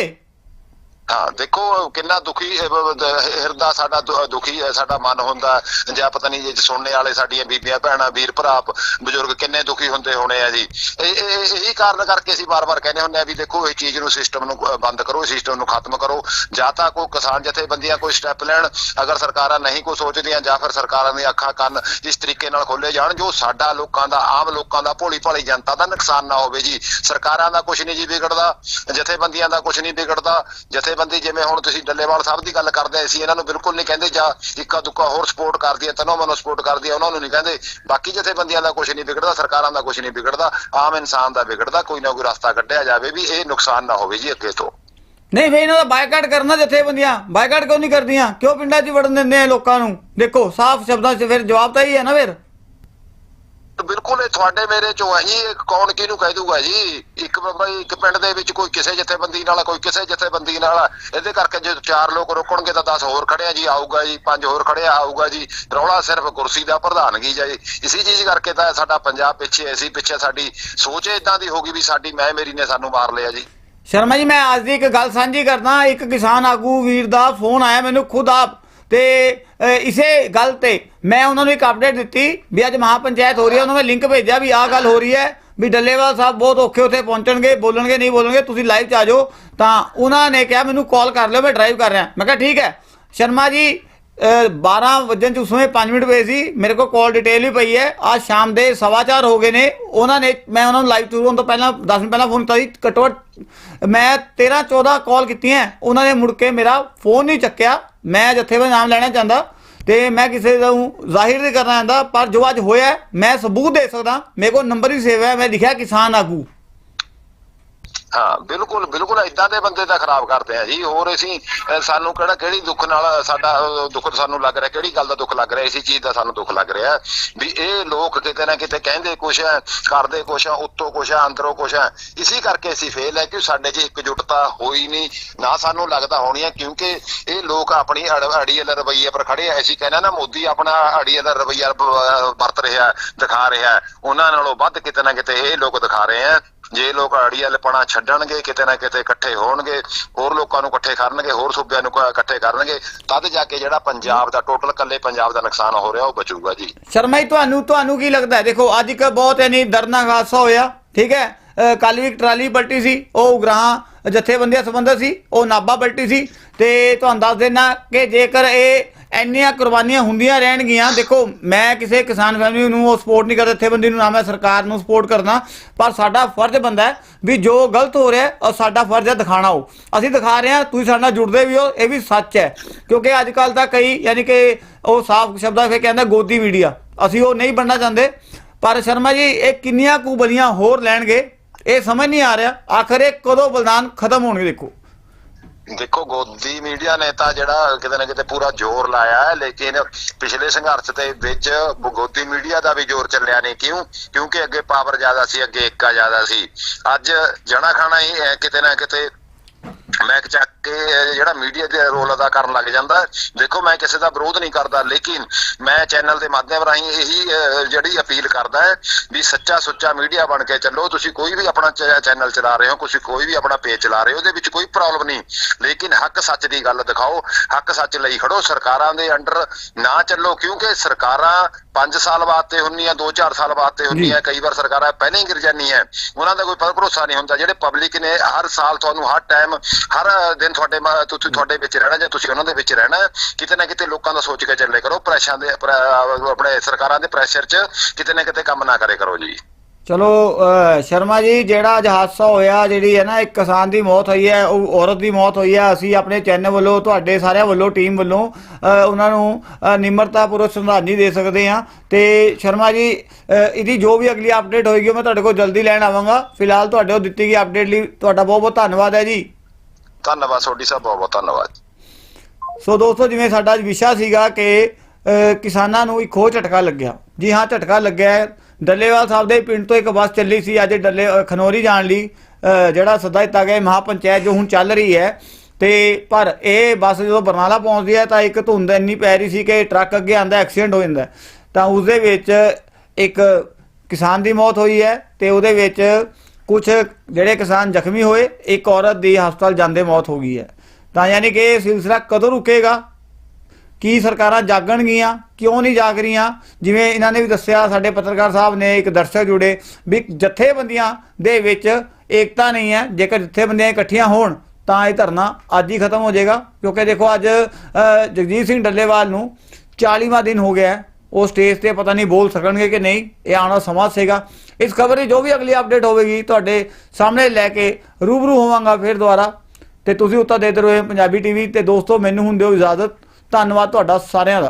[SPEAKER 2] ਹਾਂ, ਦੇਖੋ, ਕਿੰਨਾ ਦੁਖੀ ਹਿਰਦਾ ਸਾਡਾ ਦੁਖੀ ਹੈ, ਸਾਡਾ ਮਨ ਹੁੰਦਾ ਜਾਂ ਪਤਾ ਨਹੀਂ, ਜੇ ਸੁਣਨੇ ਵਾਲੇ ਸਾਡੀਆਂ ਬੀਬੀਆਂ, ਭੈਣਾਂ, ਵੀਰ, ਭਰਾ ਬਜ਼ੁਰਗ ਕਿੰਨੇ ਦੁਖੀ ਹੁੰਦੇ ਹੋਣੇ ਆ ਜੀ। ਇਹੀ ਕਾਰਨ ਕਰਕੇ ਅਸੀਂ ਬਾਰ-ਬਾਰ ਕਹਿੰਦੇ ਹੁੰਦੇ ਆ ਵੀ ਦੇਖੋ, ਇਹ ਚੀਜ਼ ਨੂੰ ਸਿਸਟਮ ਨੂੰ ਬੰਦ ਕਰੋ ਸਿਸਟਮ ਨੂੰ ਖਤਮ ਕਰੋ। ਜਾਂ ਤਾਂ ਕੋਈ ਕਿਸਾਨ ਜਥੇਬੰਦੀਆਂ ਕੋਈ ਸਟੈਪ ਲੈਣ, ਅਗਰ ਸਰਕਾਰਾਂ ਨਹੀਂ ਕੋਈ ਸੋਚਦੀਆਂ, ਜਾਂ ਫਿਰ ਸਰਕਾਰਾਂ ਦੀਆਂ ਅੱਖਾਂ, ਕੰਨ ਇਸ ਤਰੀਕੇ ਨਾਲ ਖੋਲੇ ਜਾਣ, ਜੋ ਸਾਡਾ ਲੋਕਾਂ ਦਾ, ਆਮ ਲੋਕਾਂ ਦਾ ਭੋਲੀ ਭਾਲੀ ਜਨਤਾ ਦਾ ਨੁਕਸਾਨ ਨਾ ਹੋਵੇ ਜੀ। ਸਰਕਾਰਾਂ ਦਾ ਕੁਝ ਨਹੀਂ ਜੀ ਵਿਗੜਦਾ, ਜਥੇਬੰਦੀਆਂ ਦਾ ਕੁਝ ਨਹੀਂ ਵਿਗੜਦਾ ਜਥੇਬੰਦੀ ਜਿਵੇਂ ਹੁਣ ਤੁਸੀਂ ਡੱਲੇਵਾਲ ਸਾਹਿਬ ਦੀ ਗੱਲ ਕਰਦੇ ਅਸੀਂ ਇਹਨਾਂ ਨੂੰ ਬਿਲਕੁਲ ਨਹੀਂ ਕਹਿੰਦੇ ਜਾਂ ਇੱਕਾ ਦੁੱਕਾ ਹੋਰ ਸਪੋਰਟ ਕਰਦੀ ਹੈ ਤਨੋ ਮਨੋ ਸਪੋਰਟ ਕਰਦੀ ਹੈ ਉਹਨਾਂ ਨੂੰ ਨਹੀਂ ਕਹਿੰਦੇ। ਬਾਕੀ ਜਥੇਬੰਦੀਆਂ ਦਾ ਕੁਝ ਨਹੀਂ ਵਿਗੜਦਾ, ਸਰਕਾਰਾਂ ਦਾ ਕੁਝ ਨਹੀਂ ਵਿਗੜਦਾ, ਆਮ ਇਨਸਾਨ ਦਾ ਵਿਗੜਦਾ, ਕੋਈ ਨਾ ਕੋਈ ਰਸਤਾ ਕੱਢਿਆ ਜਾਵੇ ਵੀ ਇਹ ਨੁਕਸਾਨ ਨਾ ਹੋਵੇ ਜੀ ਅੱਗੇ ਤੋਂ।
[SPEAKER 1] ਨਹੀਂ ਫੇ ਇਹਨਾਂ ਦਾ ਬਾਈਕਾਟ ਕਰਨਾ ਜਥੇਬੰਦੀਆਂ। ਬਾਈਕਾਟ ਕਿਉਂ ਨਹੀਂ ਕਰਦੀਆਂ? ਕਿਉਂ ਪਿੰਡਾਂ 'ਚ ਵੜਨ ਦਿੰਦੇ ਆ ਲੋਕਾਂ ਨੂੰ? ਦੇਖੋ, ਸਾਫ਼ ਸ਼ਬਦਾਂ 'ਚ ਫਿਰ ਜਵਾਬ ਤਾਂ ਹੀ ਹੈ ਨਾ ਫਿਰ।
[SPEAKER 2] ਬਿਲਕੁਲ ਇਹ ਤੁਹਾਡੇ ਮੇਰੇ ਚੋਂ ਹੈ, ਕੌਣ ਕਿਹਨੂੰ ਕਹਿ ਦੂਗਾ ਜੀ? ਇੱਕ ਬਈ ਇੱਕ ਪਿੰਡ ਦੇ ਵਿੱਚ ਕੋਈ ਕਿਸੇ ਜਥੇਬੰਦੀ ਨਾਲ ਕੋਈ ਕਿਸੇ ਜਥੇਬੰਦੀ ਨਾਲ ਇਹਦੇ ਕਰਕੇ ਜੇ ਚਾਰ ਲੋਕ ਰੁਕਣਗੇ ਤਾਂ 10 ਹੋਰ ਖੜਿਆ ਜੀ, ਆਊਗਾ ਜੀ, ਪੰਜ ਹੋਰ ਖੜਿਆ, ਆਊਗਾ ਜੀ। ਰੌਲਾ ਸਿਰਫ ਕੁਰਸੀ ਦਾ ਪ੍ਰਧਾਨਗੀ ਜੀ ਇਸੇ ਚੀਜ਼ ਕਰਕੇ ਤਾਂ ਸਾਡਾ ਪੰਜਾਬ ਪਿੱਛੇ ਅਸੀਂ ਪਿੱਛੇ ਸਾਡੀ ਸੋਚ ਇਦਾਂ ਦੀ ਹੋ ਗਈ ਵੀ ਸਾਡੀ ਮੈਂ, ਮੇਰੀ ਨੇ ਸਾਨੂੰ ਮਾਰ ਲਿਆ ਜੀ।
[SPEAKER 1] ਸ਼ਰਮਾ ਜੀ, ਮੈਂ ਅੱਜ ਦੀ ਇੱਕ ਗੱਲ ਸਾਂਝੀ ਕਰਦਾ, ਇੱਕ ਕਿਸਾਨ ਆਗੂ ਵੀਰ ਦਾ ਫੋਨ ਆਇਆ ਮੈਨੂੰ ਖੁਦ ਆਪ। ਤੇ ਇਸੇ ਗੱਲ ਤੇ ਮੈਂ ਉਹਨਾਂ ਨੂੰ ਇੱਕ ਅਪਡੇਟ ਦਿੱਤੀ ਵੀ ਅੱਜ ਮਹਾਪੰਚਾਇਤ ਹੋ ਰਹੀ ਹੈ, ਉਹਨਾਂ ਨੇ ਲਿੰਕ ਭੇਜਿਆ ਵੀ ਆਹ ਗੱਲ ਹੋ ਰਹੀ ਹੈ ਵੀ ਡੱਲੇਵਾਲ ਸਾਹਿਬ ਬਹੁਤ ਔਖੇ ਉੱਥੇ ਪਹੁੰਚਣਗੇ, ਬੋਲਣਗੇ, ਨਹੀਂ ਬੋਲਣਗੇ, ਤੁਸੀਂ ਲਾਈਵ 'ਚ ਆ ਜਾਓ। ਤਾਂ ਉਹਨਾਂ ਨੇ ਕਿਹਾ ਮੈਨੂੰ ਕਾਲ ਕਰ ਲਿਓ, ਮੈਂ ਡਰਾਈਵ ਕਰ ਰਿਹਾ। ਮੈਂ ਕਿਹਾ ਠੀਕ ਹੈ। ਸ਼ਰਮਾ ਜੀ 12 ਵਜਣ ਚ ਉਸ ਸਮੇਂ 5 ਮਿੰਟ ਪਏ ਸੀ, ਮੇਰੇ ਕੋਲ ਕਾਲ ਡਿਟੇਲ ਵੀ ਪਈ ਹੈ। ਅੱਜ ਸ਼ਾਮ ਦੇ ਸਵਾ ਚਾਰ ਹੋ ਗਏ ਨੇ। ਉਹਨਾਂ ਨੇ, ਮੈਂ ਉਹਨਾਂ ਨੂੰ ਲਾਈਵ ਟੂਰ ਹੋਣ ਤੋਂ ਪਹਿਲਾਂ 10 ਮਿੰਟ ਪਹਿਲਾਂ ਫੋਨ ਕੀਤਾ ਸੀ, ਘੱਟੋ ਘੱਟ ਮੈਂ 13 14 ਕਾਲ ਕੀਤੀਆਂ, ਉਹਨਾਂ ਨੇ ਮੁੜ ਕੇ ਮੇਰਾ ਫੋਨ ਨਹੀਂ ਚੱਕਿਆ। ਮੈਂ ਜਥੇਬੰਦੀ ਨਾਮ ਲੈਣਾ ਚਾਹੁੰਦਾ ਤੇ ਮੈਂ ਕਿਸੇ ਦਾ ਜ਼ਾਹਿਰ ਨਹੀਂ ਕਰਨਾ ਚਾਹੁੰਦਾ, ਪਰ ਜੋ ਅੱਜ ਹੋਇਆ ਮੈਂ ਸਬੂਤ ਦੇ ਸਕਦਾ, ਮੇਰੇ ਕੋਲ ਨੰਬਰ ਵੀ ਸੇਵ ਹੈ, ਮੈਂ ਲਿਖਿਆ ਕਿਸਾਨ ਆਗੂ।
[SPEAKER 2] ਹਾਂ, ਬਿਲਕੁਲ ਬਿਲਕੁਲ ਇਦਾਂ ਦੇ ਬੰਦੇ ਤਾਂ ਖਰਾਬ ਕਰਦੇ ਆ ਜੀ। ਹੋਰ ਅਸੀਂ ਸਾਨੂੰ ਕਿਹੜਾ, ਕਿਹੜੀ ਦੁੱਖ ਨਾਲ ਸਾਡਾ ਦੁੱਖ ਸਾਨੂੰ ਲੱਗ ਰਿਹਾ, ਕਿਹੜੀ ਗੱਲ ਦਾ ਦੁੱਖ ਲੱਗ ਰਿਹਾ, ਇਸੇ ਚੀਜ਼ ਦਾ ਸਾਨੂੰ ਦੁੱਖ ਲੱਗ ਰਿਹਾ। ਵੀ ਇਹ ਲੋਕ ਕਿਤੇ ਨਾ ਕਿਤੇ ਕਹਿੰਦੇ ਕੁਛ ਹੈ ਕਰਦੇ ਕੁਛ ਹੈ ਉੱਤੋਂ ਕੁਛ ਹੈ ਅੰਦਰੋਂ ਕੁਛ ਹੈ ਇਸੇ ਕਰਕੇ ਅਸੀਂ ਫੇਲ ਹੈ ਕਿ ਸਾਡੇ 'ਚ ਇੱਕਜੁੱਟਤਾ ਹੋਈ ਨਹੀਂ, ਨਾ ਸਾਨੂੰ ਲੱਗਦਾ ਹੋਣੀ ਹੈ ਕਿਉਂਕਿ ਇਹ ਲੋਕ ਆਪਣੀ ਅੜ- ਅੜੀਅਲ ਰਵਈਏ ਪਰ ਖੜੇ ਆ। ਅਸੀਂ ਕਹਿੰਦੇ ਨਾ, ਮੋਦੀ ਆਪਣਾ ਅੜੀਅਲ ਰਵਈਆ ਵਰਤ ਰਿਹਾ, ਦਿਖਾ ਰਿਹਾ। ਉਹਨਾਂ ਨਾਲੋਂ ਵੱਧ ਕਿਤੇ ਨਾ ਕਿਤੇ ਇਹ ਲੋਕ ਦਿਖਾ ਰਹੇ ਆ। ਜੇ ਲੋਕ ਅੜੀਅਲਪਣਾ ਛੱਡਣਗੇ, ਕਿਤੇ ਨਾ ਕਿਤੇ ਇਕੱਠੇ ਹੋਣਗੇ, ਹੋਰ ਲੋਕਾਂ ਨੂੰ ਇਕੱਠੇ ਕਰਨਗੇ, ਹੋਰ ਸੂਬਿਆਂ ਨੂੰ ਇਕੱਠੇ ਕਰਨਗੇ, ਤਦ ਜਾ ਕੇ ਜਿਹੜਾ ਪੰਜਾਬ ਦਾ ਟੋਟਲ ਕੱਲੇ ਪੰਜਾਬ ਦਾ ਨੁਕਸਾਨ ਹੋ ਰਿਹਾ, ਉਹ ਬਚੂਗਾ ਜੀ।
[SPEAKER 1] ਸ਼ਰਮਾ ਜੀ, ਤੁਹਾਨੂੰ ਤੁਹਾਨੂੰ ਕੀ ਲੱਗਦਾ ਹੈ? ਦੇਖੋ, ਅੱਜ ਇੱਕ ਬਹੁਤ ਯਾਨੀ ਦਰਦਨਾਕ ਹਾਦਸਾ ਹੋਇਆ, ਠੀਕ ਹੈ? ਕੱਲ ਵੀ ਟਰਾਲੀ ਪਲਟੀ ਸੀ, ਉਹ ਉਗਰਾਹਾਂ ਜਥੇਬੰਦੀਆਂ ਸੰਬੰਧਤ ਸੀ, ਉਹ ਨਾਬਾ ਪਲਟੀ ਸੀ, ਤੇ ਤੁਹਾਨੂੰ ਦੱਸ ਦੇਣਾ ਕਿ ਜੇਕਰ ਇਹ ਇੰਨੀਆਂ ਕੁਰਬਾਨੀਆਂ ਹੁੰਦੀਆਂ ਰਹਿਣਗੀਆਂ। ਦੇਖੋ ਮੈਂ ਕਿਸੇ ਕਿਸਾਨ ਫੈਮਿਲੀ ਨੂੰ ਉਹ ਸਪੋਰਟ ਨਹੀਂ ਕਰਦਾ ਜਥੇਬੰਦੀ ਨੂੰ ਨਾ ਮੈਂ ਸਰਕਾਰ ਨੂੰ ਸਪੋਰਟ ਕਰਦਾ ਪਰ ਸਾਡਾ ਫਰਜ਼ ਬੰਦਾ ਹੈ ਵੀ ਜੋ ਗਲਤ ਹੋ ਰਿਹਾ ਹੈ, ਉਹ ਸਾਡਾ ਫਰਜ਼ ਹੈ ਦਿਖਾਣਾ ਉਹ। ਅਸੀਂ ਦਿਖਾ ਰਹੇ ਹਾਂ ਤੁਸੀਂ ਸਾਡੇ ਨਾਲ ਜੁੜਦੇ ਵੀ ਹੋ ਇਹ ਵੀ ਸੱਚ ਹੈ। ਕਿਉਂਕਿ ਅੱਜ ਕੱਲ ਤਾਂ ਕਈ ਯਾਨੀ ਕਿ ਉਹ ਸਾਫ਼ ਸ਼ਬਦਾਂ ਵਿੱਚ ਕਹਿੰਦਾ ਗੋਦੀ ਮੀਡੀਆ। ਅਸੀਂ ਉਹ ਨਹੀਂ ਬਣਨਾ ਚਾਹੁੰਦੇ। ਪਰ ਸ਼ਰਮਾ ਜੀ ਇਹ ਕਿੰਨੀਆਂ ਕੁ ਬਲੀਆਂ ਹੋਰ ਲੈਣਗੇ ਇਹ ਸਮਝ ਨਹੀਂ ਆ ਰਿਹਾ। ਆਖਰ ਇਹ ਕਦੋਂ ਬਲਿਦਾਨ ਖਤਮ ਹੋਣਗੇ ਦੇਖੋ।
[SPEAKER 2] ਦੇਖੋ ਗੋਦੀ ਮੀਡੀਆ ਨੇ ਤਾਂ ਜਿਹੜਾ ਕਿਤੇ ਨਾ ਕਿਤੇ ਪੂਰਾ ਜ਼ੋਰ ਲਾਇਆ ਹੈ, ਲੇਕਿਨ ਪਿਛਲੇ ਸੰਘਰਸ਼ ਦੇ ਵਿੱਚ ਗੋਦੀ ਮੀਡੀਆ ਦਾ ਵੀ ਜ਼ੋਰ ਚੱਲਿਆ ਨਹੀਂ। ਕਿਉਂ? ਕਿਉਂਕਿ ਅੱਗੇ ਪਾਵਰ ਜ਼ਿਆਦਾ ਸੀ, ਅੱਗੇ ਏਕਾ ਜ਼ਿਆਦਾ ਸੀ। ਅੱਜ ਜਣਾ ਖਾਣਾ ਹੀ ਕਿਤੇ ਨਾ ਕਿਤੇ, ਮੈਂ ਚੱਕ ਕੇ ਜਿਹੜਾ ਮੀਡੀਆ ਦੇ ਰੋਲ ਅਦਾ ਕਰਨ ਲੱਗ ਜਾਂਦਾ। ਦੇਖੋ ਮੈਂ ਕਿਸੇ ਦਾ ਵਿਰੋਧ ਨਹੀਂ ਕਰਦਾ ਲੇਕਿਨ ਮੈਂ ਚੈਨਲ ਦੇ ਮਾਧਿਅਮ ਰਾਹੀਂ ਇਹੀ ਜਿਹੜੀ ਅਪੀਲ ਕਰਦਾ ਹੈ ਵੀ ਸੱਚਾ ਸੁੱਚਾ ਮੀਡੀਆ ਬਣ ਕੇ ਚੱਲੋ। ਤੁਸੀਂ ਕੋਈ ਵੀ ਆਪਣਾ ਚੈਨਲ ਚਲਾ ਰਹੇ ਹੋ ਤੁਸੀਂ ਕੋਈ ਵੀ ਆਪਣਾ ਪੇਜ ਚਲਾ ਰਹੇ ਹੋ ਉਹਦੇ ਵਿੱਚ ਕੋਈ ਪ੍ਰੋਬਲਮ ਨਹੀਂ। ਲੇਕਿਨ ਹੱਕ ਸੱਚ ਦੀ ਗੱਲ ਦਿਖਾਓ। ਹੱਕ ਸੱਚ ਲਈ ਖੜੋ। ਸਰਕਾਰਾਂ ਦੇ ਅੰਡਰ ਨਾ ਚੱਲੋ ਕਿਉਂਕਿ ਸਰਕਾਰਾਂ 5 ਸਾਲ ਬਾਅਦ ਤੇ ਹੁੰਦੀਆਂ 2-4 ਸਾਲ ਬਾਅਦ ਤੇ ਹੁੰਦੀਆਂ। ਕਈ ਵਾਰ ਸਰਕਾਰਾਂ ਪਹਿਲਾਂ ਹੀ ਗਿਰ ਜਾਂਦੀਆਂ। ਉਹਨਾਂ ਦਾ ਕੋਈ ਭਰੋਸਾ ਨਹੀਂ ਹੁੰਦਾ। ਜਿਹੜੇ ਪਬਲਿਕ ਨੇ ਹਰ ਸਾਲ ਤੁਹਾਨੂੰ ਹਰ ਟਾਈਮ ਹਰ ਦਿਨ ਤੁਹਾਡੇ ਤੁਸੀਂ ਤੁਹਾਡੇ ਵਿੱਚ ਰਹਿਣਾ ਜਾਂ ਤੁਸੀਂ ਉਹਨਾਂ ਦੇ ਵਿੱਚ ਰਹਿਣਾ, ਕਿਤੇ ਨਾ ਕਿਤੇ ਲੋਕਾਂ ਦਾ ਸੋਚ ਕੇ ਚੱਲੇ ਕਰੋ, ਪ੍ਰੈਸ਼ਾਂ ਦੇ ਆਪਣੇ ਸਰਕਾਰਾਂ ਦੇ ਪ੍ਰੈਸ਼ਰ 'ਚ ਕਿਤੇ ਨਾ ਕਿਤੇ ਕੰਮ ਨਾ ਕਰੇ ਕਰੋ ਜੀ।
[SPEAKER 1] ਚਲੋ ਸ਼ਰਮਾ ਜੀ, ਜਿਹੜਾ ਅੱਜ ਹਾਦਸਾ ਹੋਇਆ, ਜਿਹੜੀ ਹੈ ਨਾ, ਇੱਕ ਕਿਸਾਨ ਦੀ ਮੌਤ ਹੋਈ ਹੈ, ਉਹ ਔਰਤ ਦੀ ਮੌਤ ਹੋਈ ਹੈ, ਅਸੀਂ ਆਪਣੇ ਚੈਨਲ ਵੱਲੋਂ, ਤੁਹਾਡੇ ਸਾਰਿਆਂ ਵੱਲੋਂ, ਟੀਮ ਵੱਲੋਂ ਉਹਨਾਂ ਨੂੰ ਨਿਮਰਤਾਪੂਰਵਕ ਸ਼ਰਧਾਂਜਲੀ ਦੇ ਸਕਦੇ ਹਾਂ। ਤੇ ਸ਼ਰਮਾ ਜੀ ਇਹਦੀ ਜੋ ਵੀ ਅਗਲੀ ਅਪਡੇਟ ਹੋਏਗੀ ਮੈਂ ਤੁਹਾਡੇ ਕੋਲ ਜਲਦੀ ਲੈਣ ਆਵਾਂਗਾ। ਫਿਲਹਾਲ ਤੁਹਾਡੇ ਕੋਲ ਦਿੱਤੀ ਗਈ ਅਪਡੇਟ ਲਈ ਤੁਹਾਡਾ ਬਹੁਤ ਬਹੁਤ ਧੰਨਵਾਦ ਹੈ ਜੀ।
[SPEAKER 2] ਧੰਨਵਾਦ ਸੋਢੀ ਸਾਹਿਬ ਬਹੁਤ ਬਹੁਤ ਧੰਨਵਾਦ।
[SPEAKER 1] ਸੋ ਦੋਸਤੋ ਜਿਵੇਂ ਸਾਡਾ ਅੱਜ ਵਿਸ਼ਾ ਸੀਗਾ ਕਿ ਕਿਸਾਨਾਂ ਨੂੰ ਇੱਕ ਹੋਰ ਝਟਕਾ ਲੱਗਿਆ। ਜੀ ਹਾਂ ਝਟਕਾ ਲੱਗਿਆ ਡੱਲੇਵਾਲ ਸਾਹਿਬ ਦੇ ਪਿੰਡ ਤੋਂ ਇੱਕ ਬੱਸ ਚੱਲੀ ਸੀ ਅੱਜ ਡੱਲੇ ਅਹ, ਖਨੌਰੀ ਜਾਣ ਲਈ। ਜਿਹੜਾ ਸੱਦਾ ਦਿੱਤਾ ਗਿਆ ਮਹਾਪੰਚਾਇਤ ਜੋ ਹੁਣ ਚੱਲ ਰਹੀ ਹੈ। ਤੇ ਪਰ ਇਹ ਬੱਸ ਜਦੋਂ ਬਰਨਾਲਾ ਪਹੁੰਚਦੀ ਹੈ ਤਾਂ ਇੱਕ ਧੁੰਦ ਇੰਨੀ ਪੈ ਰਹੀ ਸੀ ਕਿ ਟਰੱਕ ਅੱਗੇ ਆਂਦਾ ਐਕਸੀਡੈਂਟ ਹੋ ਜਾਂਦਾ। ਤਾਂ ਉਸ ਦੇ ਵਿੱਚ ਇੱਕ ਕਿਸਾਨ ਦੀ ਮੌਤ ਹੋਈ ਹੈ ਤੇ ਉਹਦੇ ਵਿੱਚ ਕੁਝ ਜਿਹੜੇ ਕਿਸਾਨ ਜ਼ਖਮੀ ਹੋਏ, ਇੱਕ ਔਰਤ ਦੀ ਹਸਪਤਾਲ ਜਾਂਦੇ ਮੌਤ ਹੋ ਗਈ ਹੈ। ਤਾਂ ਯਾਨੀ ਕਿ ਇਹ ਸਿਲਸਿਲਾ ਕਦੋਂ ਰੁਕੇਗਾ? ਕੀ ਸਰਕਾਰਾਂ ਜਾਗਣਗੀਆਂ? ਕਿਉਂ ਨਹੀਂ ਜਾਗ ਰਹੀਆਂ? ਜਿਵੇਂ ਇਹਨਾਂ ਨੇ ਵੀ ਦੱਸਿਆ, ਸਾਡੇ ਪੱਤਰਕਾਰ ਸਾਹਿਬ ਨੇ ਇੱਕ ਦਰਸ਼ਕ ਜੁੜੇ, ਵੀ ਜਥੇਬੰਦੀਆਂ ਦੇ ਵਿੱਚ ਏਕਤਾ ਨਹੀਂ ਹੈ। ਜੇਕਰ ਜਥੇਬੰਦੀਆਂ ਇਕੱਠੀਆਂ ਹੋਣ, ਤਾਂ ਇਹ ਧਰਨਾ ਅੱਜ ਹੀ ਖਤਮ ਹੋ ਜਾਏਗਾ। ਕਿਉਂਕਿ ਦੇਖੋ, ਅੱਜ ਜਗਜੀਤ ਸਿੰਘ ਡੱਲੇਵਾਲ ਨੂੰ 40ਵਾਂ ਦਿਨ ਹੋ ਗਿਆ ਉਹ ਸਟੇਜ ਤੇ ਪਤਾ ਨਹੀਂ ਬੋਲ ਸਕਣਗੇ ਕਿ ਨਹੀਂ। ਇਹ ਆਉਣਾ ਸਮਾਂ ਸੀਗਾ। ਇਸ ਖਬਰ ਦੀ ਜੋ ਵੀ ਅਗਲੀ ਅਪਡੇਟ ਹੋਵੇਗੀ, ਤੁਹਾਡੇ ਸਾਹਮਣੇ ਲੈ ਕੇ ਰੂਬਰੂ ਹੋਵਾਂਗਾ ਫਿਰ ਦੁਬਾਰਾ। ਤੇ ਤੁਸੀਂ ਉੱਤਾ ਦੇਦੇ ਰਹੋ ਪੰਜਾਬੀ ਟੀਵੀ ਤੇ। ਦੋਸਤੋ, ਮੈਨੂੰ ਹੁੰਦੇ ਹੋ ਇਜਾਜ਼ਤ। ਧੰਨਵਾਦ ਤੁਹਾਡਾ ਸਾਰਿਆਂ ਦਾ।